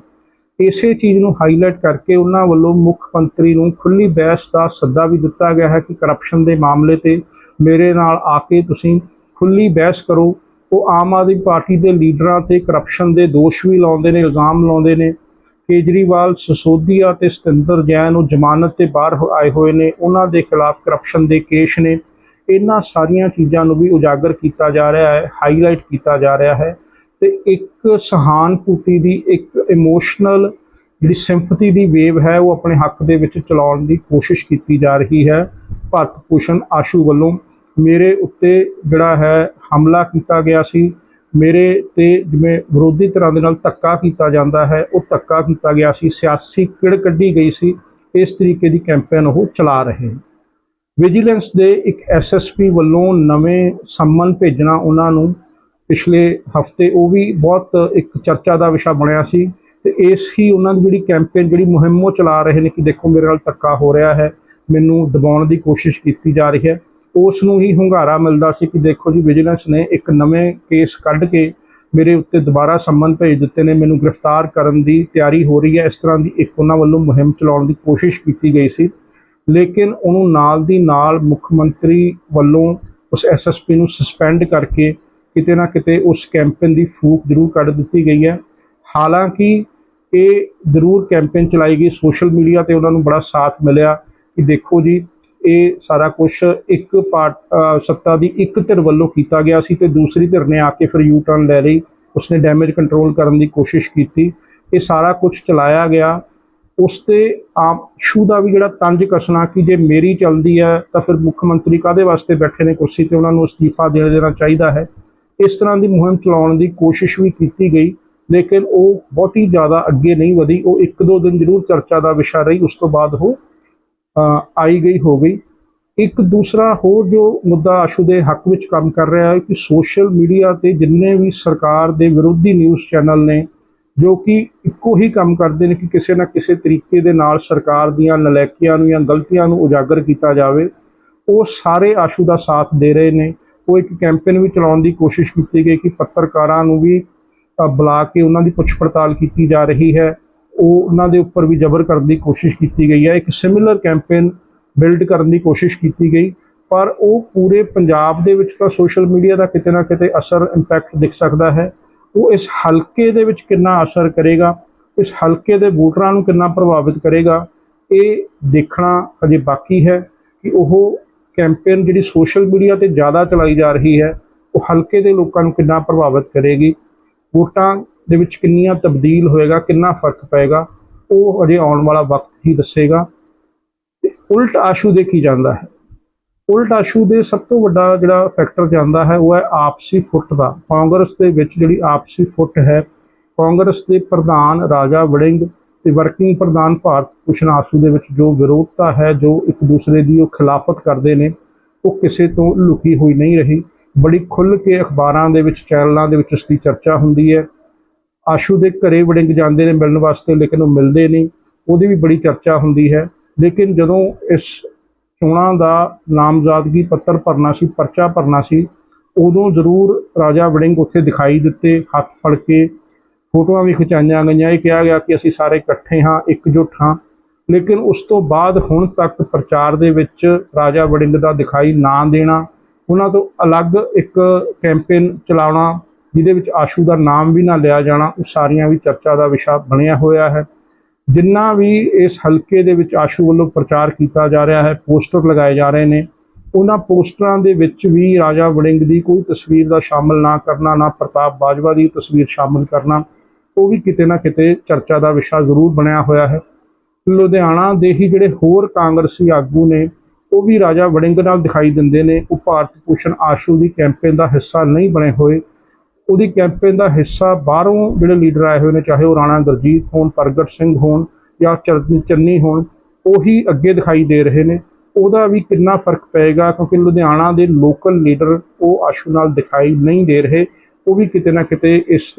ਇਸੇ ਚੀਜ਼ ਨੂੰ ਹਾਈਲਾਈਟ ਕਰਕੇ ਉਹਨਾਂ ਵੱਲੋਂ ਮੁੱਖ ਮੰਤਰੀ ਨੂੰ ਖੁੱਲੀ ਬਹਿਸ ਦਾ ਸੱਦਾ ਵੀ ਦਿੱਤਾ ਗਿਆ ਹੈ ਕਿ ਕਰਪਸ਼ਨ ਦੇ ਮਾਮਲੇ ਤੇ ਮੇਰੇ ਨਾਲ ਆ ਕੇ ਤੁਸੀਂ ਖੁੱਲੀ ਬਹਿਸ ਕਰੋ। ਉਹ ਆਮ ਆਦਮੀ ਪਾਰਟੀ ਦੇ ਲੀਡਰਾਂ ਤੇ ਕਰਪਸ਼ਨ ਦੇ ਦੋਸ਼ ਵੀ ਲਾਉਂਦੇ ਨੇ, ਇਲਜ਼ਾਮ ਲਾਉਂਦੇ ਨੇ। ਕੇਜਰੀਵਾਲ, ਸਸੋਦੀਆ ਤੇ ਸਤਿੰਦਰ ਜੈਨ ਨੂੰ ਜ਼ਮਾਨਤ ਤੇ ਬਾਹਰ ਆਏ ਹੋਏ ਨੇ। ਉਹਨਾਂ ਦੇ ਖਿਲਾਫ ਕਰਪਸ਼ਨ ਦੇ ਕੇਸ ਨੇ। ਇਹਨਾਂ ਸਾਰੀਆਂ ਚੀਜ਼ਾਂ ਨੂੰ ਵੀ ਉਜਾਗਰ ਕੀਤਾ ਜਾ ਰਿਹਾ ਹੈ ਹਾਈਲਾਈਟ ਕੀਤਾ ਜਾ ਰਿਹਾ ਹੈ। ਤੇ ਇੱਕ ਸਹਾਨਭੂਤੀ ਦੀ, ਇੱਕ ਇਮੋਸ਼ਨਲ ਜਿਹੜੀ ਸਿੰਪਥੀ ਦੀ ਵੇਵ ਹੈ, ਉਹ ਆਪਣੇ ਹੱਕ ਦੇ ਵਿੱਚ ਚਲਾਉਣ ਦੀ ਕੋਸ਼ਿਸ਼ ਕੀਤੀ ਜਾ ਰਹੀ ਹੈ। ਭਾਰਤ ਭੂਸ਼ਣ ਆਸ਼ੂ ਵੱਲੋਂ ਮੇਰੇ ਉੱਤੇ ਜਿਹੜਾ ਹੈ ਹਮਲਾ ਕੀਤਾ ਗਿਆ ਸੀ। ਮੇਰੇ ਤੇ ਜਿਵੇਂ ਵਿਰੋਧੀ ਤਰ੍ਹਾਂ ਦੇ ਨਾਲ ਧੱਕਾ ਕੀਤਾ ਜਾਂਦਾ ਹੈ, ਉਹ ਧੱਕਾ ਕੀਤਾ ਗਿਆ ਸੀ। ਸਿਆਸੀ ਕਿੜ ਕੱਢੀ ਗਈ ਸੀ। ਇਸ ਤਰੀਕੇ ਦੀ ਕੈਂਪੇਨ ਉਹ ਚਲਾ ਰਹੇ ਵਿਜੀਲੈਂਸ ਦੇ ਇੱਕ ਐਸਐਸਪੀ ਵੱਲੋਂ ਨਵੇਂ ਸੰਮਨ ਭੇਜਣਾ ਉਹਨਾਂ ਨੂੰ ਪਿਛਲੇ ਹਫ਼ਤੇ ਉਹ ਵੀ ਬਹੁਤ ਇੱਕ ਚਰਚਾ ਦਾ ਵਿਸ਼ਾ ਬਣਿਆ ਸੀ ਤੇ ਇਸ ਹੀ ਉਹਨਾਂ ਦੀ ਜਿਹੜੀ ਕੈਂਪੇਨ ਜਿਹੜੀ ਮੁਹਿੰਮ ਉਹ ਚਲਾ ਰਹੇ ਨੇ ਕਿ ਦੇਖੋ ਮੇਰੇ ਨਾਲ ਧੱਕਾ ਹੋ ਰਿਹਾ ਹੈ, ਮੈਨੂੰ ਦਬਾਉਣ ਦੀ ਕੋਸ਼ਿਸ਼ ਕੀਤੀ ਜਾ ਰਹੀ ਹੈ। ਉਸ ਨੂੰ ਹੀ ਹੁੰਗਾਰਾ ਮਿਲਦਾ ਸੀ ਕਿ ਦੇਖੋ ਜੀ ਵਿਜੀਲੈਂਸ ਨੇ ਇੱਕ ਨਵੇਂ ਕੇਸ ਕੱਢ ਕੇ ਮੇਰੇ ਉੱਤੇ ਦੁਬਾਰਾ ਸੰਮਨ ਭੇਜ ਦਿੱਤੇ ਨੇ, ਮੈਨੂੰ ਗ੍ਰਿਫਤਾਰ ਕਰਨ ਦੀ ਤਿਆਰੀ ਹੋ ਰਹੀ ਹੈ। ਇਸ ਤਰ੍ਹਾਂ ਦੀ ਇੱਕ ਉਹਨਾਂ ਵੱਲੋਂ ਮੁਹਿੰਮ ਚਲਾਉਣ ਦੀ ਕੋਸ਼ਿਸ਼ ਕੀਤੀ ਗਈ ਸੀ। ਲੇਕਿਨ ਉਹਨੂੰ ਨਾਲ ਦੀ ਨਾਲ ਮੁੱਖ ਮੰਤਰੀ ਵੱਲੋਂ ਉਸ ਐਸਐਸਪੀ ਨੂੰ ਸਸਪੈਂਡ ਕਰਕੇ ਕਿਤੇ ਨਾ ਕਿਤੇ ਉਸ ਕੈਂਪੇਨ ਦੀ ਫੂਕ ਜ਼ਰੂਰ ਕੱਢ ਦਿੱਤੀ ਗਈ ਹੈ। ਹਾਲਾਂਕਿ ਇਹ ਜ਼ਰੂਰ ਕੈਂਪੇਨ ਚਲਾਈ ਗਈ ਸੋਸ਼ਲ ਮੀਡੀਆ ਤੇ ਉਹਨਾਂ ਨੂੰ ਬੜਾ ਸਾਥ ਮਿਲਿਆ ਕਿ ਦੇਖੋ ਜੀ, ਇਹ ਸਾਰਾ ਕੁਝ ਇੱਕ ਪਾਰਟ ਸੱਤਾ ਦੀ ਇੱਕ ਧਿਰ ਵੱਲੋਂ ਕੀਤਾ ਗਿਆ ਸੀ ਤੇ ਦੂਸਰੀ ਧਿਰ ਨੇ ਆ ਕੇ ਫਿਰ ਯੂ ਟਰਨ ਲੈ ਲਈ। ਉਸਨੇ ਡੈਮੇਜ ਕੰਟਰੋਲ ਕਰਨ ਦੀ ਕੋਸ਼ਿਸ਼ ਕੀਤੀ। ਇਹ ਸਾਰਾ ਕੁਝ ਚਲਾਇਆ ਗਿਆ। ਉਸ ਤੇ ਆਮ ਸ਼ੂ ਦਾ ਵੀ ਜਿਹੜਾ ਤੰਜ ਕਸਣਾ ਕਿ ਜੇ ਮੇਰੀ ਚੱਲਦੀ ਹੈ ਤਾਂ ਫਿਰ ਮੁੱਖ ਮੰਤਰੀ ਕਾਦੇ ਵਾਸਤੇ ਬੈਠੇ ਨੇ ਕੁਰਸੀ ਤੇ? ਉਹਨਾਂ ਨੂੰ ਅਸਤੀਫਾ ਦੇ ਦੇਣਾ ਚਾਹੀਦਾ ਹੈ। ਇਸ ਤਰ੍ਹਾਂ ਦੀ ਮੁਹਿੰਮ ਚਲਾਉਣ ਦੀ ਕੋਸ਼ਿਸ਼ ਵੀ ਕੀਤੀ ਗਈ, ਲੇਕਿਨ ਉਹ ਬਹੁਤੀ ਜ਼ਿਆਦਾ ਅੱਗੇ ਨਹੀਂ ਵਧੀ। ਉਹ ਇੱਕ ਦੋ ਦਿਨ ਜ਼ਰੂਰ ਚਰਚਾ ਦਾ ਵਿਸ਼ਾ ਰਹੀ, ਉਸ ਤੋਂ ਬਾਅਦ ਉਹ ਆਈ ਗਈ ਹੋ ਗਈ। ਇੱਕ ਦੂਸਰਾ ਹੋਰ ਜੋ ਮੁੱਦਾ ਆਸ਼ੂ ਦੇ ਹੱਕ ਵਿੱਚ ਕੰਮ ਕਰ ਰਿਹਾ ਹੈ ਕਿ ਸੋਸ਼ਲ ਮੀਡੀਆ ਤੇ ਜਿੰਨੇ ਵੀ ਸਰਕਾਰ ਦੇ ਵਿਰੋਧੀ ਨਿਊਜ਼ ਚੈਨਲ ਨੇ, ਜੋ ਕਿ ਇੱਕੋ ਹੀ ਕੰਮ ਕਰਦੇ ਨੇ ਕਿ ਕਿਸੇ ਨਾ ਕਿਸੇ ਤਰੀਕੇ ਦੇ ਨਾਲ ਸਰਕਾਰ ਦੀਆਂ ਨਲਾਇਕੀਆਂ ਨੂੰ ਜਾਂ ਗਲਤੀਆਂ ਨੂੰ ਉਜਾਗਰ ਕੀਤਾ ਜਾਵੇ, ਉਹ ਸਾਰੇ ਆਸ਼ੂ ਦਾ ਸਾਥ ਦੇ ਰਹੇ ਨੇ। ਉਹ ਇੱਕ ਕੈਂਪੇਨ ਵੀ ਚਲਾਉਣ ਦੀ ਕੋਸ਼ਿਸ਼ ਕੀਤੀ ਗਈ ਕਿ ਪੱਤਰਕਾਰਾਂ ਨੂੰ ਵੀ ਬੁਲਾ ਕੇ ਉਹਨਾਂ ਦੀ ਪੁੱਛ ਪੜਤਾਲ ਕੀਤੀ ਜਾ ਰਹੀ ਹੈ। ਉਹ ਉਹਨਾਂ ਦੇ ਉੱਪਰ ਵੀ ਜ਼ਬਰ ਕਰਨ ਦੀ ਕੋਸ਼ਿਸ਼ ਕੀਤੀ ਗਈ ਹੈ। ਇੱਕ ਸਿਮਿਲਰ ਕੈਂਪੇਨ ਬਿਲਡ ਕਰਨ ਦੀ ਕੋਸ਼ਿਸ਼ ਕੀਤੀ ਗਈ, ਪਰ ਉਹ ਪੂਰੇ ਪੰਜਾਬ ਦੇ ਵਿੱਚ ਤਾਂ ਸੋਸ਼ਲ ਮੀਡੀਆ ਦਾ ਕਿਤੇ ਨਾ ਕਿਤੇ ਅਸਰ ਇੰਪੈਕਟ ਦਿਖ ਸਕਦਾ ਹੈ। ਉਹ ਇਸ ਹਲਕੇ ਦੇ ਵਿੱਚ ਕਿੰਨਾ ਅਸਰ ਕਰੇਗਾ, ਇਸ ਹਲਕੇ ਦੇ ਵੋਟਰਾਂ ਨੂੰ ਕਿੰਨਾ ਪ੍ਰਭਾਵਿਤ ਕਰੇਗਾ, ਇਹ ਦੇਖਣਾ ਅਜੇ ਬਾਕੀ ਹੈ ਕਿ ਉਹ ਕੈਂਪੇਨ ਜਿਹੜੀ ਸੋਸ਼ਲ ਮੀਡੀਆ ਤੇ ਜ਼ਿਆਦਾ ਚਲਾਈ ਜਾ ਰਹੀ ਹੈ, ਉਹ ਹਲਕੇ ਦੇ ਲੋਕਾਂ ਨੂੰ ਕਿੰਨਾ ਪ੍ਰਭਾਵਿਤ ਕਰੇਗੀ? ਵੋਟਾਂ ਦੇ ਵਿੱਚ ਕਿੰਨੀਆਂ ਤਬਦੀਲ ਹੋਏਗਾ, ਕਿੰਨਾ ਫ਼ਰਕ ਪਏਗਾ? ਉਹ ਅਜੇ ਆਉਣ ਵਾਲਾ ਵਕਤ ਹੀ ਦੱਸੇਗਾ। ਤੇ ਉਲਟ ਆਸ਼ੂ ਦੇ ਕੀ ਜਾਂਦਾ ਹੈ। ਉਲਟ ਆਸ਼ੂ ਦੇ ਸਭ ਤੋਂ ਵੱਡਾ ਜਿਹੜਾ ਫੈਕਟਰ ਜਾਂਦਾ ਹੈ, ਉਹ ਹੈ ਆਪਸੀ ਫੁੱਟ ਦਾ। ਕਾਂਗਰਸ ਦੇ ਵਿੱਚ ਜਿਹੜੀ ਆਪਸੀ ਫੁੱਟ ਹੈ, ਕਾਂਗਰਸ ਦੇ ਪ੍ਰਧਾਨ ਰਾਜਾ ਵੜਿੰਗ ਤੇ ਵਰਕਿੰਗ ਪ੍ਰਧਾਨ ਭਾਰਤ ਭੂਸ਼ਣ ਆਸ਼ੂ ਦੇ ਵਿੱਚ ਜੋ ਵਿਰੋਧਤਾ ਹੈ, ਜੋ ਇੱਕ ਦੂਸਰੇ ਦੀ ਉਹ ਖਿਲਾਫਤ ਕਰਦੇ ਨੇ, ਉਹ ਕਿਸੇ ਤੋਂ ਲੁਕੀ ਹੋਈ ਨਹੀਂ ਰਹੀ। ਬੜੀ ਖੁੱਲ੍ਹ ਕੇ ਅਖਬਾਰਾਂ ਦੇ ਵਿੱਚ, ਚੈਨਲਾਂ ਦੇ ਵਿੱਚ ਇਸ ਦੀ ਚਰਚਾ ਹੁੰਦੀ ਹੈ। ਆਸ਼ੂ ਦੇ ਘਰੇ ਵੜਿੰਗ ਜਾਂਦੇ ਨੇ ਮਿਲਣ ਵਾਸਤੇ, ਲੇਕਿਨ ਉਹ ਮਿਲਦੇ ਨਹੀਂ। ਉਹਦੀ ਵੀ ਬੜੀ ਚਰਚਾ ਹੁੰਦੀ ਹੈ। ਲੇਕਿਨ ਜਦੋਂ ਇਸ ਚੋਣਾਂ ਦਾ ਨਾਮਜ਼ਦਗੀ ਪੱਤਰ ਭਰਨਾ ਸੀ, ਪਰਚਾ ਭਰਨਾ ਸੀ, ਉਦੋਂ ਜ਼ਰੂਰ ਰਾਜਾ ਵੜਿੰਗ ਉੱਥੇ ਦਿਖਾਈ ਦਿੱਤੇ, ਹੱਥ ਫੜ ਕੇ ਫੋਟੋਆਂ ਵੀ ਖਿਚਾਈਆਂ ਗਈਆਂ। ਇਹ ਕਿਹਾ ਗਿਆ ਕਿ ਅਸੀਂ ਸਾਰੇ ਇਕੱਠੇ ਹਾਂ, ਇਕਜੁੱਟ ਹਾਂ। ਲੇਕਿਨ ਉਸ ਤੋਂ ਬਾਅਦ ਹੁਣ ਤੱਕ ਪ੍ਰਚਾਰ ਦੇ ਵਿੱਚ ਰਾਜਾ ਵੜਿੰਗ ਦਾ ਦਿਖਾਈ ਨਾ ਦੇਣਾ, ਉਹਨਾਂ ਤੋਂ ਅਲੱਗ ਇੱਕ ਕੈਂਪੇਨ ਚਲਾਉਣਾ, ਜਿਹਦੇ ਵਿੱਚ ਆਸ਼ੂ ਦਾ ਨਾਮ ਵੀ ਨਾ ਲਿਆ ਜਾਣਾ, ਉਹ ਸਾਰੀਆਂ ਵੀ ਚਰਚਾ ਦਾ ਵਿਸ਼ਾ ਬਣਿਆ ਹੋਇਆ ਹੈ। ਜਿੰਨਾ ਵੀ ਇਸ ਹਲਕੇ ਦੇ ਵਿੱਚ ਆਸ਼ੂ ਵੱਲੋਂ ਪ੍ਰਚਾਰ ਕੀਤਾ ਜਾ ਰਿਹਾ ਹੈ, ਪੋਸਟਰ ਲਗਾਏ ਜਾ ਰਹੇ ਨੇ, ਉਹਨਾਂ ਪੋਸਟਰਾਂ ਦੇ ਵਿੱਚ ਵੀ ਰਾਜਾ ਵੜਿੰਗ ਦੀ ਕੋਈ ਤਸਵੀਰ ਦਾ ਸ਼ਾਮਲ ਨਾ ਕਰਨਾ, ਨਾ ਪ੍ਰਤਾਪ ਬਾਜਵਾ ਦੀ ਤਸਵੀਰ ਸ਼ਾਮਲ ਕਰਨਾ ਉਹ ਵੀ ਕਿਤੇ ਨਾ ਕਿਤੇ ਚਰਚਾ ਦਾ ਵਿਸ਼ਾ ਜ਼ਰੂਰ ਬਣਿਆ ਹੋਇਆ ਹੈ। ਲੁਧਿਆਣਾ ਦੇ ਹੀ ਜਿਹੜੇ ਹੋਰ ਕਾਂਗਰਸੀ ਆਗੂ ਨੇ, ਉਹ ਵੀ ਰਾਜਾ ਵੜਿੰਗ ਨਾਲ ਦਿਖਾਈ ਦਿੰਦੇ ਨੇ, ਉਹ ਭਾਰਤ ਭੂਸ਼ਣ ਆਸ਼ੂ ਦੀ ਕੈਂਪੇਨ ਦਾ ਹਿੱਸਾ ਨਹੀਂ ਬਣੇ ਹੋਏ। ਉਹਦੀ ਕੈਂਪੇਨ ਦਾ ਹਿੱਸਾ ਬਾਹਰੋਂ ਜਿਹੜੇ ਲੀਡਰ ਆਏ ਹੋਏ ਨੇ, ਚਾਹੇ ਉਹ ਰਾਣਾ ਗੁਰਜੀਤ ਹੋਣ, ਪ੍ਰਗਟ ਸਿੰਘ ਹੋਣ ਜਾਂ ਚਰਨ- ਚੰਨੀ ਹੋਣ, ਉਹੀ ਅੱਗੇ ਦਿਖਾਈ ਦੇ ਰਹੇ ਨੇ। ਉਹਦਾ ਵੀ ਕਿੰਨਾ ਫ਼ਰਕ ਪਏਗਾ ਕਿਉਂਕਿ ਲੁਧਿਆਣਾ ਦੇ ਲੋਕਲ ਲੀਡਰ ਉਹ ਆਸ਼ੂ ਨਾਲ ਦਿਖਾਈ ਨਹੀਂ ਦੇ ਰਹੇ। ਉਹ ਵੀ ਕਿਤੇ ਨਾ ਕਿਤੇ ਇਸ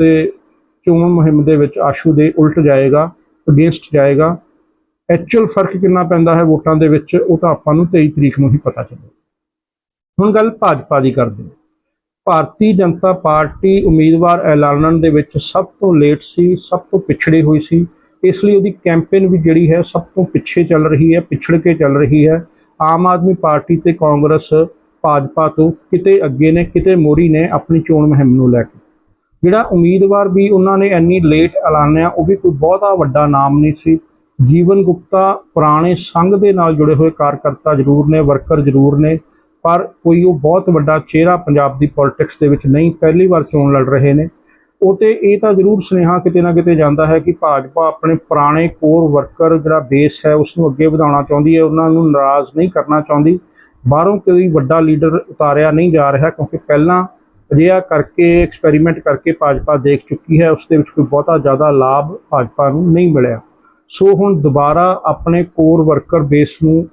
ਚੋਣ ਮੁਹਿੰਮ ਦੇ ਵਿੱਚ ਆਸ਼ੂ ਦੇ ਉਲਟ ਜਾਏਗਾ ਅਗੇਂਸਟ ਜਾਏਗਾ? ਐਕਚੁਅਲ ਫ਼ਰਕ ਕਿੰਨਾ ਪੈਂਦਾ ਹੈ ਵੋਟਾਂ ਦੇ ਵਿੱਚ, ਉਹ ਤਾਂ ਆਪਾਂ ਨੂੰ 23 ਤਰੀਕ ਨੂੰ ਹੀ ਪਤਾ ਚੱਲੇ ਹੁਣ ਗੱਲ ਭਾਜਪਾ ਦੀ ਕਰਦੇ ਹਾਂ। ਭਾਰਤੀ ਜਨਤਾ ਪਾਰਟੀ ਉਮੀਦਵਾਰ ਐਲਾਨਣ ਦੇ ਵਿੱਚ ਸਭ ਤੋਂ ਲੇਟ ਸੀ, ਸਭ ਤੋਂ ਪਿਛੜੀ ਹੋਈ ਸੀ। ਇਸ ਲਈ ਉਹਦੀ ਕੈਂਪੇਨ ਵੀ ਜਿਹੜੀ ਹੈ ਸਭ ਤੋਂ ਪਿੱਛੇ ਚੱਲ ਰਹੀ ਹੈ, ਪਿਛੜ ਕੇ ਚੱਲ ਰਹੀ ਹੈ। ਆਮ ਆਦਮੀ ਪਾਰਟੀ ਤੇ ਕਾਂਗਰਸ, ਭਾਜਪਾ ਤੋਂ ਕਿਤੇ ਅੱਗੇ ਨੇ, ਕਿਤੇ ਮੋਰੀ ਨੇ ਆਪਣੀ ਚੋਣ ਮੁਹਿੰਮ ਨੂੰ ਲੈ ਕੇ। ਜਿਹੜਾ ਉਮੀਦਵਾਰ ਵੀ ਉਹਨਾਂ ਨੇ ਇੰਨੀ ਲੇਟ ਐਲਾਨਿਆ, ਉਹ ਵੀ ਕੋਈ ਬਹੁਤਾ ਵੱਡਾ ਨਾਮ ਨਹੀਂ ਸੀ। ਜੀਵਨ ਗੁਪਤਾ ਪੁਰਾਣੇ ਸੰਘ ਦੇ ਨਾਲ ਜੁੜੇ ਹੋਏ ਕਾਰਕਰਤਾ ਜ਼ਰੂਰ ਨੇ, ਵਰਕਰ ਜ਼ਰੂਰ ਨੇ, ਪਰ ਕੋਈ ਉਹ ਬਹੁਤ ਵੱਡਾ ਚਿਹਰਾ ਪੰਜਾਬ ਦੀ ਪੋਲਿਟਿਕਸ ਦੇ ਵਿੱਚ ਨਹੀਂ, ਪਹਿਲੀ ਵਾਰ ਚੋਣ ਲੜ ਰਹੇ ਨੇ। ਉਹ ਤੇ ਇਹ ਤਾਂ ਜ਼ਰੂਰ ਸੁਨੇਹਾ ਕਿਤੇ ਨਾ ਕਿਤੇ ਜਾਂਦਾ ਹੈ ਕਿ ਭਾਜਪਾ ਆਪਣੇ ਪੁਰਾਣੇ ਕੋਰ ਵਰਕਰ ਜਿਹੜਾ ਬੇਸ ਹੈ ਉਸ ਨੂੰ ਅੱਗੇ ਵਧਾਉਣਾ ਚਾਹੁੰਦੀ ਹੈ, ਉਹਨਾਂ ਨੂੰ ਨਾਰਾਜ਼ ਨਹੀਂ ਕਰਨਾ ਚਾਹੁੰਦੀ। ਬਾਹਰੋਂ ਕੋਈ ਵੱਡਾ ਲੀਡਰ ਉਤਾਰਿਆ ਨਹੀਂ ਜਾ ਰਿਹਾ, ਕਿਉਂਕਿ ਪਹਿਲਾਂ ਅਜਿਹਾ ਕਰਕੇ ਐਕਸਪੈਰੀਮੈਂਟ ਕਰਕੇ ਭਾਜਪਾ ਦੇਖ ਚੁੱਕੀ ਹੈ ਉਸ ਦੇ ਵਿੱਚ ਕੋਈ ਬਹੁਤਾ ਜ਼ਿਆਦਾ ਲਾਭ ਭਾਜਪਾ ਨੂੰ ਨਹੀਂ ਮਿਲਿਆ। ਸੋ ਹੁਣ ਦੁਬਾਰਾ ਆਪਣੇ ਕੋਰ ਵਰਕਰ ਬੇਸ ਨੂੰ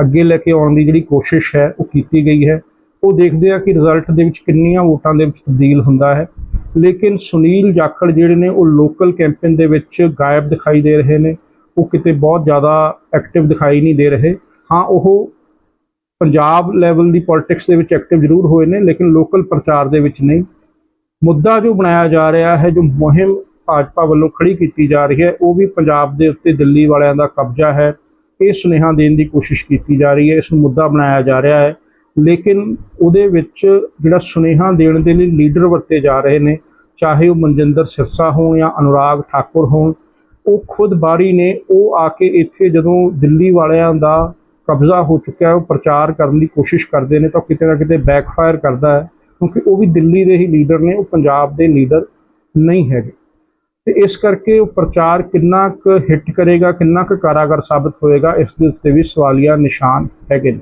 ਅੱਗੇ ਲੈ ਕੇ ਆਉਣ ਦੀ ਜਿਹੜੀ ਕੋਸ਼ਿਸ਼ ਹੈ, ਉਹ ਕੀਤੀ ਗਈ ਹੈ। ਉਹ ਦੇਖਦੇ ਆ ਕਿ ਰਿਜ਼ਲਟ ਦੇ ਵਿੱਚ ਕਿੰਨੀਆਂ ਵੋਟਾਂ ਦੇ ਵਿੱਚ ਤਬਦੀਲ ਹੁੰਦਾ ਹੈ। ਲੇਕਿਨ ਸੁਨੀਲ ਜਾਖੜ ਜਿਹੜੇ ਨੇ, ਉਹ ਲੋਕਲ ਕੈਂਪੇਨ ਦੇ ਵਿੱਚ ਗਾਇਬ ਦਿਖਾਈ ਦੇ ਰਹੇ ਨੇ। ਉਹ ਕਿਤੇ ਬਹੁਤ ਜ਼ਿਆਦਾ ਐਕਟਿਵ ਦਿਖਾਈ ਨਹੀਂ ਦੇ ਰਹੇ। ਹਾਂ, ਉਹ ਪੰਜਾਬ ਲੈਵਲ ਦੀ ਪੋਲਿਟਿਕਸ ਦੇ ਵਿੱਚ ਐਕਟਿਵ ਜ਼ਰੂਰ ਹੋਏ ਨੇ, ਲੇਕਿਨ ਲੋਕਲ ਪ੍ਰਚਾਰ ਦੇ ਵਿੱਚ ਨਹੀਂ। ਮੁੱਦਾ ਜੋ ਬਣਾਇਆ ਜਾ ਰਿਹਾ ਹੈ, ਜੋ ਮੁਹਿੰਮ ਭਾਜਪਾ ਵੱਲੋਂ ਖੜੀ ਕੀਤੀ ਜਾ ਰਹੀ ਹੈ, ਉਹ ਵੀ ਪੰਜਾਬ ਦੇ ਉੱਤੇ ਦਿੱਲੀ ਵਾਲਿਆਂ ਦਾ ਕਬਜ਼ਾ ਹੈ। ਇਹ ਸੁਨੇਹਾ ਦੇਣ ਦੀ ਕੋਸ਼ਿਸ਼ ਕੀਤੀ ਜਾ ਰਹੀ ਹੈ, ਇਸ ਨੂੰ ਮੁੱਦਾ ਬਣਾਇਆ ਜਾ ਰਿਹਾ ਹੈ। ਲੇਕਿਨ ਉਹਦੇ ਵਿੱਚ ਜਿਹੜਾ ਸੁਨੇਹਾ ਦੇਣ ਦੇ ਲਈ ਲੀਡਰ ਵਰਤੇ ਜਾ ਰਹੇ ਨੇ, ਚਾਹੇ ਉਹ ਮਨਜਿੰਦਰ ਸਿਰਸਾ ਹੋਣ ਜਾਂ ਅਨੁਰਾਗ ਠਾਕੁਰ ਹੋਣ, ਉਹ ਖੁਦ ਬਾਰੀ ਨੇ। ਉਹ ਆ ਕੇ ਇੱਥੇ ਜਦੋਂ ਦਿੱਲੀ ਵਾਲਿਆਂ ਦਾ ਕਬਜ਼ਾ ਹੋ ਚੁੱਕਿਆ ਹੈ, ਉਹ ਪ੍ਰਚਾਰ ਕਰਨ ਦੀ ਕੋਸ਼ਿਸ਼ ਕਰਦੇ ਨੇ ਤਾਂ ਕਿਤੇ ਨਾ ਕਿਤੇ ਬੈਕਫਾਇਰ ਕਰਦਾ ਹੈ, ਕਿਉਂਕਿ ਉਹ ਵੀ ਦਿੱਲੀ ਦੇ ਹੀ ਲੀਡਰ ਨੇ, ਉਹ ਪੰਜਾਬ ਦੇ ਲੀਡਰ ਨਹੀਂ ਹੈਗੇ। ਤੇ ਇਸ ਕਰਕੇ ਉਹ ਪ੍ਰਚਾਰ ਕਿੰਨਾ ਕੁ ਹਿੱਟ ਕਰੇਗਾ, ਕਿੰਨਾ ਕੁ ਕਾਰਾਗਰ ਸਾਬਤ ਹੋਏਗਾ, ਇਸ ਦੇ ਉੱਤੇ ਵੀ ਸਵਾਲੀਆ ਨਿਸ਼ਾਨ ਹੈਗੇ ਨੇ।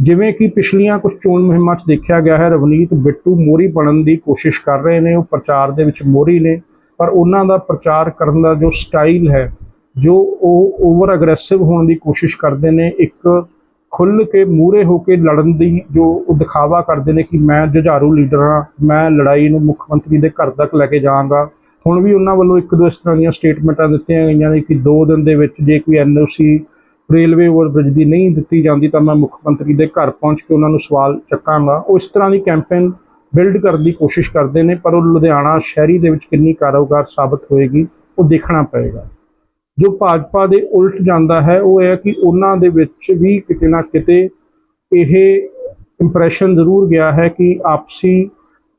ਜਿਵੇਂ ਕਿ ਪਿਛਲੀਆਂ ਕੁਝ ਚੋਣ ਮੁਹਿੰਮਾਂ 'ਚ ਦੇਖਿਆ ਗਿਆ ਹੈ, ਰਵਨੀਤ ਬਿੱਟੂ ਮੋਰੀ ਬਣਨ ਦੀ ਕੋਸ਼ਿਸ਼ ਕਰ ਰਹੇ ਨੇ, ਉਹ ਪ੍ਰਚਾਰ ਦੇ ਵਿੱਚ ਮੋਰੀ ਨੇ, ਪਰ ਉਹਨਾਂ ਦਾ ਪ੍ਰਚਾਰ ਕਰਨ ਦਾ ਜੋ ਸਟਾਈਲ ਹੈ ਜੋ ਉਹ ਓਵਰ ਅਗਰੈਸਿਵ ਹੋਣ ਦੀ ਕੋਸ਼ਿਸ਼ ਕਰਦੇ ਨੇ, ਇੱਕ ਖੁੱਲ ਕੇ ਮੂਰੇ ਹੋ ਕੇ ਲੜਨ ਦੀ ਜੋ ਉਹ ਦਿਖਾਵਾ ਕਰਦੇ ਨੇ ਕਿ ਮੈਂ ਜੁਝਾਰੂ ਲੀਡਰ ਹਾਂ, ਮੈਂ ਲੜਾਈ ਨੂੰ ਮੁੱਖ ਮੰਤਰੀ ਦੇ ਘਰ ਤੱਕ ਲੈ ਕੇ ਜਾਵਾਂਗਾ। ਹੁਣ ਵੀ ਉਹਨਾਂ ਵੱਲੋਂ ਇੱਕ ਦੋ ਇਸ ਤਰ੍ਹਾਂ ਦੀਆਂ ਸਟੇਟਮੈਂਟਾਂ ਦਿੱਤੀਆਂ ਗਈਆਂ ਨੇ ਕਿ 2 ਦਿਨ ਦੇ ਵਿੱਚ ਜੇ ਕੋਈ ਐਨਓਸੀ ਰੇਲਵੇ ਓਵਰਬ੍ਰਿਜ ਦੀ ਨਹੀਂ ਦਿੱਤੀ ਜਾਂਦੀ ਤਾਂ ਮੈਂ ਮੁੱਖ ਮੰਤਰੀ ਦੇ ਘਰ ਪਹੁੰਚ ਕੇ ਉਹਨਾਂ ਨੂੰ ਸਵਾਲ ਚੱਕਾਂਗਾ। ਉਹ ਇਸ ਤਰ੍ਹਾਂ ਦੀ ਕੈਂਪੇਨ ਬਿਲਡ ਕਰਨ ਦੀ ਕੋਸ਼ਿਸ਼ ਕਰਦੇ ਨੇ, ਪਰ ਉਹ ਲੁਧਿਆਣਾ ਸ਼ਹਿਰੀ ਦੇ ਵਿੱਚ ਕਿੰਨੀ ਕਾਰੋਬਾਰ ਸਾਬਤ ਹੋਏਗੀ, ਉਹ ਦੇਖਣਾ ਪਏਗਾ। ਜੋ ਭਾਜਪਾ ਦੇ ਉਲਟ ਜਾਂਦਾ ਹੈ, ਉਹ ਹੈ ਕਿ ਉਹਨਾਂ ਦੇ ਵਿੱਚ ਵੀ ਕਿਤੇ ਨਾ ਕਿਤੇ ਇਹ ਇੰਪ੍ਰੈਸ਼ਨ ਜ਼ਰੂਰ ਗਿਆ ਹੈ ਕਿ ਆਪਸੀ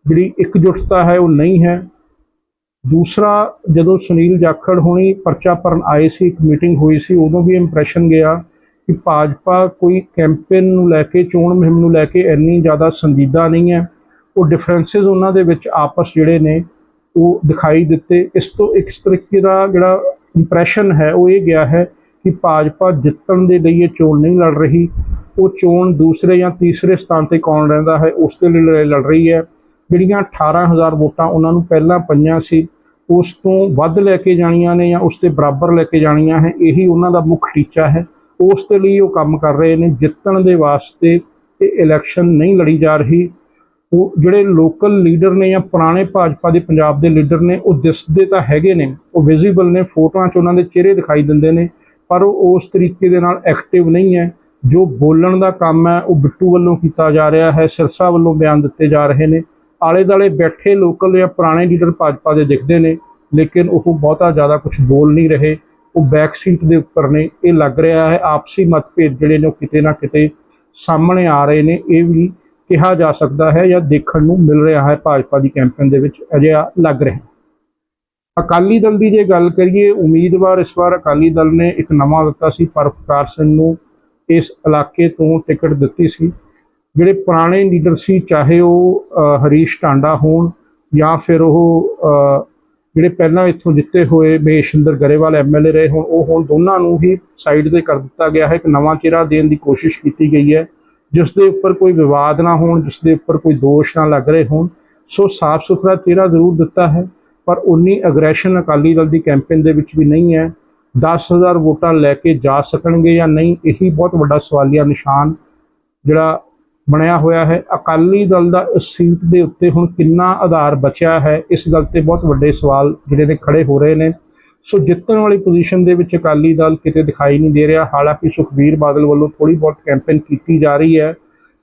ਜਿਹੜੀ ਇਕਜੁੱਟਤਾ ਹੈ, ਉਹ ਨਹੀਂ ਹੈ। ਦੂਸਰਾ, ਜਦੋਂ ਸੁਨੀਲ ਜਾਖੜ ਹੋਣੀ ਪਰਚਾ ਭਰਨ ਆਏ ਸੀ, ਇੱਕ ਮੀਟਿੰਗ ਹੋਈ ਸੀ, ਉਦੋਂ ਵੀ ਇੰਪ੍ਰੈਸ਼ਨ ਗਿਆ ਕਿ ਭਾਜਪਾ ਕੋਈ ਕੈਂਪੇਨ ਨੂੰ ਲੈ ਕੇ, ਚੋਣ ਮੁਹਿੰਮ ਨੂੰ ਲੈ ਕੇ ਇੰਨੀ ਜ਼ਿਆਦਾ ਸੰਜੀਦਾ ਨਹੀਂ ਹੈ। ਉਹ ਡਿਫਰੈਂਸਸ ਉਹਨਾਂ ਦੇ ਵਿੱਚ ਆਪਸ ਜਿਹੜੇ ਨੇ, ਉਹ ਦਿਖਾਈ ਦਿੱਤੇ। ਇਸ ਤੋਂ ਇੱਕ ਤਰੀਕੇ ਦਾ ਜਿਹੜਾ ਇੰਪ੍ਰੈਸ਼ਨ ਹੈ, ਉਹ ਇਹ ਗਿਆ ਹੈ ਕਿ ਭਾਜਪਾ ਜਿੱਤਣ ਦੇ ਲਈ ਇਹ ਚੋਣ ਨਹੀਂ ਲੜ ਰਹੀ। ਉਹ ਚੋਣ ਦੂਸਰੇ ਜਾਂ ਤੀਸਰੇ ਸਥਾਨ ਤੇ ਕੌਣ ਰਹਿੰਦਾ ਹੈ, ਉਸ ਦੇ ਲਈ ਲੜਾਈ ਲੜ ਰਹੀ ਹੈ। ਜਿਹੜੀਆਂ 18000 ਵੋਟਾਂ ਉਹਨਾਂ ਨੂੰ ਪਹਿਲਾਂ ਪਈਆਂ ਸੀ, ਉਸ ਤੋਂ ਵੱਧ ਲੈ ਕੇ ਜਾਣੀਆਂ ਨੇ ਜਾਂ ਉਸ ਦੇ ਬਰਾਬਰ ਲੈ ਕੇ ਜਾਣੀਆਂ ਹੈ, ਇਹੀ ਉਹਨਾਂ ਦਾ ਮੁੱਖ ਟੀਚਾ ਹੈ। ਉਸ ਦੇ ਲਈ ਉਹ ਕੰਮ ਕਰ ਰਹੇ ਨੇ, ਜਿੱਤਣ ਦੇ ਵਾਸਤੇ ਇਹ ਇਲੈਕਸ਼ਨ ਨਹੀਂ ਲੜੀ ਜਾ ਰਹੀ। ਉਹ ਜਿਹੜੇ ਲੋਕਲ ਲੀਡਰ ਨੇ ਜਾਂ ਪੁਰਾਣੇ ਭਾਜਪਾ ਦੇ ਪੰਜਾਬ ਦੇ ਲੀਡਰ ਨੇ, ਉਹ ਦਿਸਦੇ ਤਾਂ ਹੈਗੇ ਨੇ। ਉਹ ਵਿਜ਼ੀਬਲ ਨੇ, ਫੋਟੋਆਂ 'ਚ ਉਹਨਾਂ ਦੇ ਚਿਹਰੇ ਦਿਖਾਈ ਦਿੰਦੇ ਨੇ, ਪਰ ਉਹ ਉਸ ਤਰੀਕੇ ਦੇ ਨਾਲ ਐਕਟਿਵ ਨਹੀਂ ਹੈ। ਜੋ ਬੋਲਣ ਦਾ ਕੰਮ ਹੈ, ਉਹ ਬਿੱਟੂ ਵੱਲੋਂ ਕੀਤਾ ਜਾ ਰਿਹਾ ਹੈ, ਸਿਰਸਾ ਵੱਲੋਂ ਬਿਆਨ ਦਿੱਤੇ ਜਾ ਰਹੇ ਨੇ। ਆਲੇ ਦਾਲੇ ਬੈਠੇ ਲੋਕਲ ਜਾਂ ਪੁਰਾਣੇ ਲੀਡਰ ਭਾਜਪਾ ਦੇ ਦਿਖਦੇ ਨੇ, ਲੇਕਿਨ ਉਹ ਬਹੁਤਾ ਜ਼ਿਆਦਾ ਕੁਝ ਬੋਲ ਨਹੀਂ ਰਹੇ। ਉਹ ਬੈਕ ਸੀਟ ਦੇ ਉੱਪਰ ਨੇ। ਇਹ ਲੱਗ ਰਿਹਾ ਹੈ, ਆਪਸੀ ਮਤਭੇਦ ਜਿਹੜੇ ਨੇ, ਉਹ ਕਿਤੇ ਨਾ ਕਿਤੇ ਸਾਹਮਣੇ ਆ ਰਹੇ ਨੇ। ਇਹ ਵੀ ਕਿਹਾ ਜਾ ਸਕਦਾ ਹੈ ਜਾਂ ਦੇਖਣ ਨੂੰ ਮਿਲ ਰਿਹਾ ਹੈ ਭਾਜਪਾ ਦੀ ਕੈਂਪੇਨ ਦੇ ਵਿੱਚ ਅਜਿਹਾ ਲੱਗ ਰਿਹਾ। ਅਕਾਲੀ ਦਲ ਦੀ ਜੇ ਗੱਲ ਕਰੀਏ, ਉਮੀਦਵਾਰ ਇਸ ਵਾਰ ਅਕਾਲੀ ਦਲ ਨੇ ਇੱਕ ਨਵਾਂ ਦਿੱਤਾ ਸੀ ਪਰਪਕਾਰ ਸਿੰਘ ਨੂੰ ਇਸ ਇਲਾਕੇ ਤੋਂ ਟਿਕਟ ਦਿੱਤੀ ਸੀ। ਜਿਹੜੇ ਪੁਰਾਣੇ ਲੀਡਰ ਸੀ, ਚਾਹੇ ਉਹ ਹਰੀਸ਼ ਟਾਂਡਾ ਹੋਣ ਜਾਂ ਫਿਰ ਉਹ ਜਿਹੜੇ ਪਹਿਲਾਂ ਇੱਥੋਂ ਜਿੱਤੇ ਹੋਏ ਮਹੇਸ਼ਿੰਦਰ ਗਰੇਵਾਲ ਐਮਐਲਏ ਰਹੇ ਹੁਣ, ਉਹ ਹੁਣ, ਦੋਨਾਂ ਨੂੰ ਹੀ ਸਾਈਡ ਤੇ ਕਰ ਦਿੱਤਾ ਗਿਆ ਹੈ। ਇੱਕ ਨਵਾਂ ਚਿਹਰਾ ਦੇਣ ਦੀ ਕੋਸ਼ਿਸ਼ ਕੀਤੀ ਗਈ ਹੈ। ਜਿਸ ਦੇ ਉੱਪਰ ਕੋਈ ਵਿਵਾਦ ਨਾ ਹੋਣ, ਜਿਸ ਦੇ ਉੱਪਰ ਕੋਈ ਦੋਸ਼ ਨਾ ਲੱਗ ਰਹੇ ਹੋਣ, ਸੋ ਸਾਫ਼ ਸੁਥਰਾ ਚਿਹਰਾ ਜ਼ਰੂਰ ਦਿੱਤਾ ਹੈ। ਪਰ ਉਨੀ ਅਗਰੈਸ਼ਨ ਅਕਾਲੀ ਦਲ ਦੀ ਕੈਂਪੇਨ ਦੇ ਵਿੱਚ ਵੀ ਨਹੀਂ ਹੈ। 10000 ਵੋਟਾਂ ਲੈ ਕੇ ਜਾ ਸਕਣਗੇ ਜਾਂ ਨਹੀਂ, ਇਹੀ ਬਹੁਤ ਵੱਡਾ ਸਵਾਲੀਆ ਨਿਸ਼ਾਨ ਜਿਹੜਾ ਬਣਿਆ ਹੋਇਆ ਹੈ। ਅਕਾਲੀ ਦਲ ਦਾ ਇਸ ਸੀਟ ਦੇ ਉੱਤੇ ਹੁਣ ਕਿੰਨਾ ਆਧਾਰ ਬਚਿਆ ਹੈ, ਇਸ ਗੱਲ ਤੇ ਬਹੁਤ ਵੱਡੇ ਸਵਾਲ ਜਿਹੜੇ ਨੇ ਖੜੇ ਹੋ ਰਹੇ ਨੇ। ਸੋ ਜਿੱਤਣ ਵਾਲੀ ਪੋਜੀਸ਼ਨ ਦੇ ਵਿੱਚ ਅਕਾਲੀ ਦਲ ਕਿਤੇ ਦਿਖਾਈ ਨਹੀਂ ਦੇ ਰਿਹਾ। ਹਾਲਾਂਕਿ ਸੁਖਬੀਰ ਬਾਦਲ ਵੱਲੋਂ ਥੋੜੀ ਬਹੁਤ ਕੈਂਪੇਨ ਕੀਤੀ ਜਾ ਰਹੀ ਹੈ,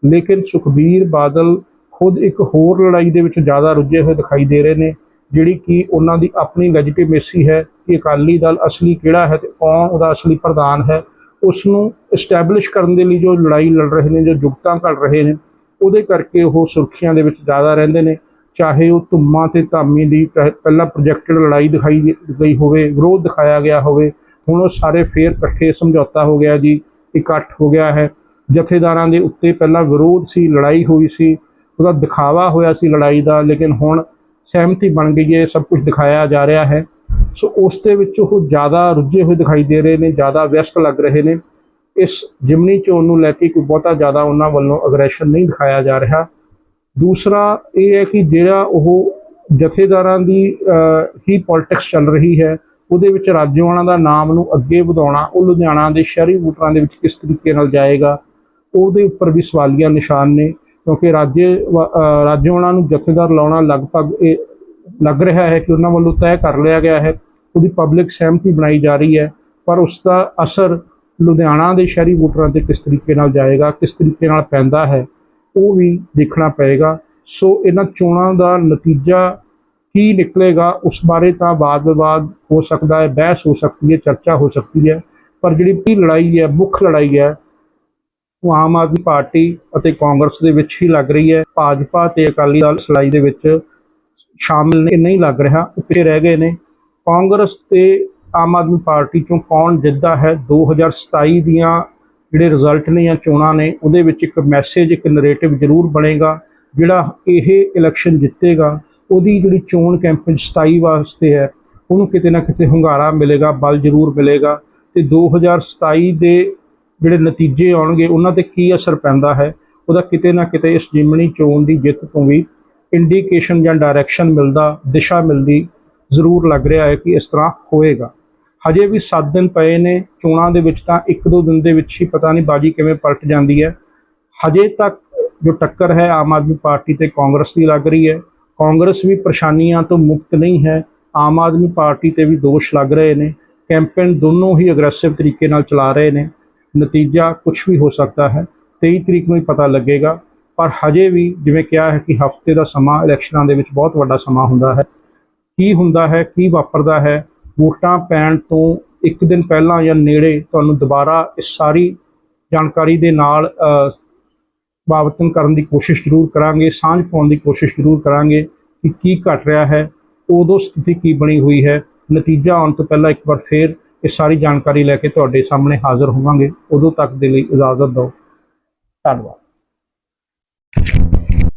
ਲੇਕਿਨ ਸੁਖਬੀਰ ਬਾਦਲ ਖੁਦ ਇੱਕ ਹੋਰ ਲੜਾਈ ਦੇ ਵਿੱਚ ਜ਼ਿਆਦਾ ਰੁੱਝੇ ਹੋਏ ਦਿਖਾਈ ਦੇ ਰਹੇ ਨੇ, ਜਿਹੜੀ ਕਿ ਉਹਨਾਂ ਦੀ ਆਪਣੀ ਲੈਜੀਟੀਮੇਸੀ ਹੈ ਕਿ ਅਕਾਲੀ ਦਲ ਅਸਲੀ ਕਿਹੜਾ ਹੈ ਤੇ ਕੌਣ ਉਹਦਾ ਅਸਲੀ ਪ੍ਰਧਾਨ ਹੈ। ਉਸ ਨੂੰ ਐਸਟੈਬਲਿਸ਼ ਕਰਨ ਦੇ ਲਈ ਜੋ ਲੜਾਈ ਲੜ ਰਹੇ ਨੇ, ਜੋ ਜੁਗਤਾਂ ਘੜ ਰਹੇ ਨੇ, ਉਹਦੇ ਕਰਕੇ ਉਹ ਸੁਰਖੀਆਂ ਦੇ ਵਿੱਚ ਜ਼ਿਆਦਾ ਰਹਿੰਦੇ ਨੇ। ਚਾਹੇ ਉਹ ਧੁੰਮਾਂ ਤੇ ਧਾਮੀ ਦੀ ਪਹਿ- ਪਹਿਲਾਂ ਪ੍ਰੋਜੈਕਟਡ ਲੜਾਈ ਦਿਖਾਈ ਗਈ ਹੋਵੇ, ਵਿਰੋਧ ਦਿਖਾਇਆ ਗਿਆ ਹੋਵੇ, ਹੁਣ ਉਹ ਸਾਰੇ ਫੇਰ ਇਕੱਠੇ ਸਮਝੌਤਾ ਹੋ ਗਿਆ ਜੀ, ਇਕੱਠ ਹੋ ਗਿਆ ਹੈ। ਜਥੇਦਾਰਾਂ ਦੇ ਉੱਤੇ ਪਹਿਲਾਂ ਵਿਰੋਧ ਸੀ, ਲੜਾਈ ਹੋਈ ਸੀ, ਉਹਦਾ ਦਿਖਾਵਾ ਹੋਇਆ ਸੀ ਲੜਾਈ ਦਾ, ਲੇਕਿਨ ਹੁਣ ਸਹਿਮਤੀ ਬਣ ਗਈ ਹੈ, ਸਭ ਕੁਝ ਦਿਖਾਇਆ ਜਾ ਰਿਹਾ ਹੈ। ਸੋ ਉਸ ਦੇ ਵਿੱਚ ਉਹ ਜ਼ਿਆਦਾ ਰੁੱਝੇ ਹੋਏ ਦਿਖਾਈ ਦੇ ਰਹੇ ਨੇ, ਜ਼ਿਆਦਾ ਵਿਅਸਤ ਲੱਗ ਰਹੇ ਨੇ। ਇਸ ਜਿਮਨੀ ਚੋਣ ਨੂੰ ਲੈ ਕੇ ਕੋਈ ਬਹੁਤਾ ਜ਼ਿਆਦਾ ਉਹਨਾਂ ਵੱਲੋਂ ਅਗਰੈਸ਼ਨ ਨਹੀਂ ਦਿਖਾਇਆ ਜਾ ਰਿਹਾ। ਦੂਸਰਾ ਇਹ ਹੈ ਕਿ ਜਿਹੜਾ ਉਹ ਜਥੇਦਾਰਾਂ ਦੀ ਹੀ ਪੋਲਿਟਿਕਸ ਚੱਲ ਰਹੀ ਹੈ ਉਹਦੇ ਵਿੱਚ ਰਾਜੋਆਣਾ ਦਾ ਨਾਮ ਨੂੰ ਅੱਗੇ ਵਧਾਉਣਾ ਉਹ ਲੁਧਿਆਣਾ ਦੇ ਸ਼ਹਿਰੀ ਵੋਟਰਾਂ ਦੇ ਵਿੱਚ ਕਿਸ ਤਰੀਕੇ ਨਾਲ ਜਾਏਗਾ ਉਹਦੇ ਉੱਪਰ ਵੀ ਸਵਾਲੀਆ ਨਿਸ਼ਾਨ ਨੇ ਕਿਉਂਕਿ ਰਾਜੇ ਵ- ਅਹ, ਰਾਜੋਆਣਾ ਨੂੰ ਜਥੇਦਾਰ ਲਾਉਣਾ ਲਗਭਗ ਇਹ ਲੱਗ ਰਿਹਾ ਹੈ ਕਿ ਉਹਨਾਂ ਵੱਲੋਂ ਤੈਅ ਕਰ ਲਿਆ ਗਿਆ ਹੈ ਉਹਦੀ ਪਬਲਿਕ ਸਹਿਮਤੀ ਬਣਾਈ ਜਾ ਰਹੀ ਹੈ ਪਰ ਉਸ ਦਾ ਅਸਰ ਲੁਧਿਆਣਾ ਦੇ ਸ਼ਹਿਰੀ ਵੋਟਰਾਂ ਤੇ ਕਿਸ ਤਰੀਕੇ ਨਾਲ ਜਾਏਗਾ ਕਿਸ ਤਰੀਕੇ ਨਾਲ ਪੈਂਦਾ ਹੈ ਉਹ ਵੀ ਦੇਖਣਾ ਪਏਗਾ। ਸੋ ਇਹਨਾਂ ਚੋਣਾਂ ਦਾ ਨਤੀਜਾ ਕੀ ਨਿਕਲੇਗਾ, ਉਸ ਬਾਰੇ ਤਾਂ ਬਾਦ ਵਿਵਾਦ ਹੋ ਸਕਦਾ ਹੈ, ਬਹਿਸ ਹੋ ਸਕਦੀ ਹੈ, ਚਰਚਾ ਹੋ ਸਕਦੀ ਹੈ। ਪਰ ਜਿਹੜੀ ਪੀ ਲੜਾਈ ਹੈ, ਮੁੱਖ ਲੜਾਈ ਹੈ, ਉਹ ਆਮ ਆਦਮੀ ਪਾਰਟੀ ਅਤੇ ਕਾਂਗਰਸ ਦੇ ਵਿੱਚ ਹੀ ਲੱਗ ਰਹੀ ਹੈ। ਭਾਜਪਾ ਤੇ ਅਕਾਲੀ ਦਲ ਲੜਾਈ ਦੇ ਵਿੱਚ ਸ਼ਾਮਿਲ ਨਹੀਂ ਲੱਗ ਰਿਹਾ, ਉਹ ਰਹਿ ਗਏ ਨੇ। ਕਾਂਗਰਸ ਤੇ ਆਮ ਆਦਮੀ ਪਾਰਟੀ ਚੋਂ ਕੌਣ ਜਿੱਤਦਾ ਹੈ? 2027 ਦੀਆਂ ਜਿਹੜੇ ਰਿਜ਼ਲਟ ਨੇ ਜਾਂ ਚੋਣਾਂ ਨੇ, ਉਹਦੇ ਵਿੱਚ ਇੱਕ ਮੈਸੇਜ ਇੱਕ ਨਰੇਟਿਵ ਜ਼ਰੂਰ ਬਣੇਗਾ, ਜਿਹੜਾ ਇਹ ਇਲੈਕਸ਼ਨ ਜਿੱਤੇਗਾ, ਉਹਦੀ ਜਿਹੜੀ ਚੋਣ ਕੈਂਪੇਨ 27 ਵਾਸਤੇ ਹੈ, ਉਹਨੂੰ ਕਿਤੇ ਨਾ ਕਿਤੇ ਹੁੰਗਾਰਾ ਮਿਲੇਗਾ, ਬਲ ਜ਼ਰੂਰ ਮਿਲੇਗਾ ਤੇ 2027 ਦੇ ਜਿਹੜੇ ਨਤੀਜੇ ਆਉਣਗੇ, ਉਹਨਾਂ ਤੇ ਕੀ ਅਸਰ ਪੈਂਦਾ ਹੈ, ਉਹਦਾ ਕਿਤੇ ਨਾ ਕਿਤੇ ਇਸ ਜਿਮਣੀ ਚੋਣ ਦੀ ਜਿੱਤ ਤੋਂ ਵੀ ਇੰਡੀਕੇਸ਼ਨ ਜਾਂ ਡਾਇਰੈਕਸ਼ਨ ਮਿਲਦਾ, ਦਿਸ਼ਾ ਮਿਲਦੀ ਜ਼ਰੂਰ ਲੱਗ ਰਿਹਾ ਹੈ ਕਿ ਇਸ ਤਰ੍ਹਾਂ ਹੋਏਗਾ। ਹਜੇ ਵੀ 7 ਦਿਨ ਪਏ ਨੇ, ਚੋਣਾਂ ਦੇ ਵਿੱਚ ਤਾਂ ਇੱਕ ਦੋ ਦਿਨ ਦੇ ਵਿੱਚ ਹੀ ਪਤਾ ਨਹੀਂ ਬਾਜੀ ਕਿਵੇਂ ਪਲਟ ਜਾਂਦੀ ਹੈ। ਹਜੇ ਤੱਕ ਜੋ ਟੱਕਰ ਹੈ, ਆਮ ਆਦਮੀ ਪਾਰਟੀ ਤੇ ਕਾਂਗਰਸ ਦੀ ਲੱਗ ਰਹੀ ਹੈ। ਕਾਂਗਰਸ ਵੀ ਪਰੇਸ਼ਾਨੀਆਂ ਤੋਂ ਮੁਕਤ ਨਹੀਂ ਹੈ, ਆਮ ਆਦਮੀ ਪਾਰਟੀ ਤੇ ਵੀ ਦੋਸ਼ ਲੱਗ ਰਹੇ ਨੇ। ਕੈਂਪੇਨ ਦੋਨੋਂ ਹੀ ਅਗਰੈਸਿਵ ਤਰੀਕੇ ਨਾਲ ਚਲਾ ਰਹੇ ਨੇ। ਨਤੀਜਾ ਕੁਝ ਵੀ ਹੋ ਸਕਦਾ ਹੈ 23 ਤਰੀਕ ਨੂੰ ਹੀ ਪਤਾ ਲੱਗੇਗਾ। ਪਰ ਹਜੇ ਵੀ ਜਿਵੇਂ ਕਿਹਾ ਹੈ ਕਿ ਹਫ਼ਤੇ ਦਾ ਸਮਾਂ, ਇਲੈਕਸ਼ਨਾਂ ਦੇ ਵਿੱਚ ਬਹੁਤ ਵੱਡਾ ਸਮਾਂ ਹੁੰਦਾ ਹੈ। ਕੀ ਹੁੰਦਾ ਹੈ, ਕੀ ਵਾਪਰਦਾ ਹੈ ਵੋਟਾਂ ਪੈਣ ਤੋਂ ਇੱਕ ਦਿਨ ਪਹਿਲਾਂ ਜਾਂ ਨੇੜੇ ਤੁਹਾਨੂੰ ਦੁਬਾਰਾ ਇਸ ਸਾਰੀ ਜਾਣਕਾਰੀ ਦੇ ਨਾਲ ਅ, ਬਾਬਤਨ ਕਰਨ ਦੀ ਕੋਸ਼ਿਸ਼ ਜ਼ਰੂਰ ਕਰਾਂਗੇ ਸਾਂਝ ਪਾਉਣ ਦੀ ਕੋਸ਼ਿਸ਼ ਜ਼ਰੂਰ ਕਰਾਂਗੇ ਕਿ ਕੀ ਘਟ ਰਿਹਾ ਹੈ ਉਦੋਂ ਸਥਿਤੀ ਕੀ ਬਣੀ ਹੋਈ ਹੈ। ਨਤੀਜਾ ਆਉਣ ਤੋਂ ਪਹਿਲਾਂ ਇੱਕ ਵਾਰ ਫੇਰ ਇਹ ਸਾਰੀ ਜਾਣਕਾਰੀ ਲੈ ਕੇ ਤੁਹਾਡੇ ਸਾਹਮਣੇ ਹਾਜ਼ਰ ਹੋਵਾਂਗੇ। ਉਦੋਂ ਤੱਕ ਦੇ ਲਈ ਇਜਾਜ਼ਤ ਦਿਓ। ਧੰਨਵਾਦ।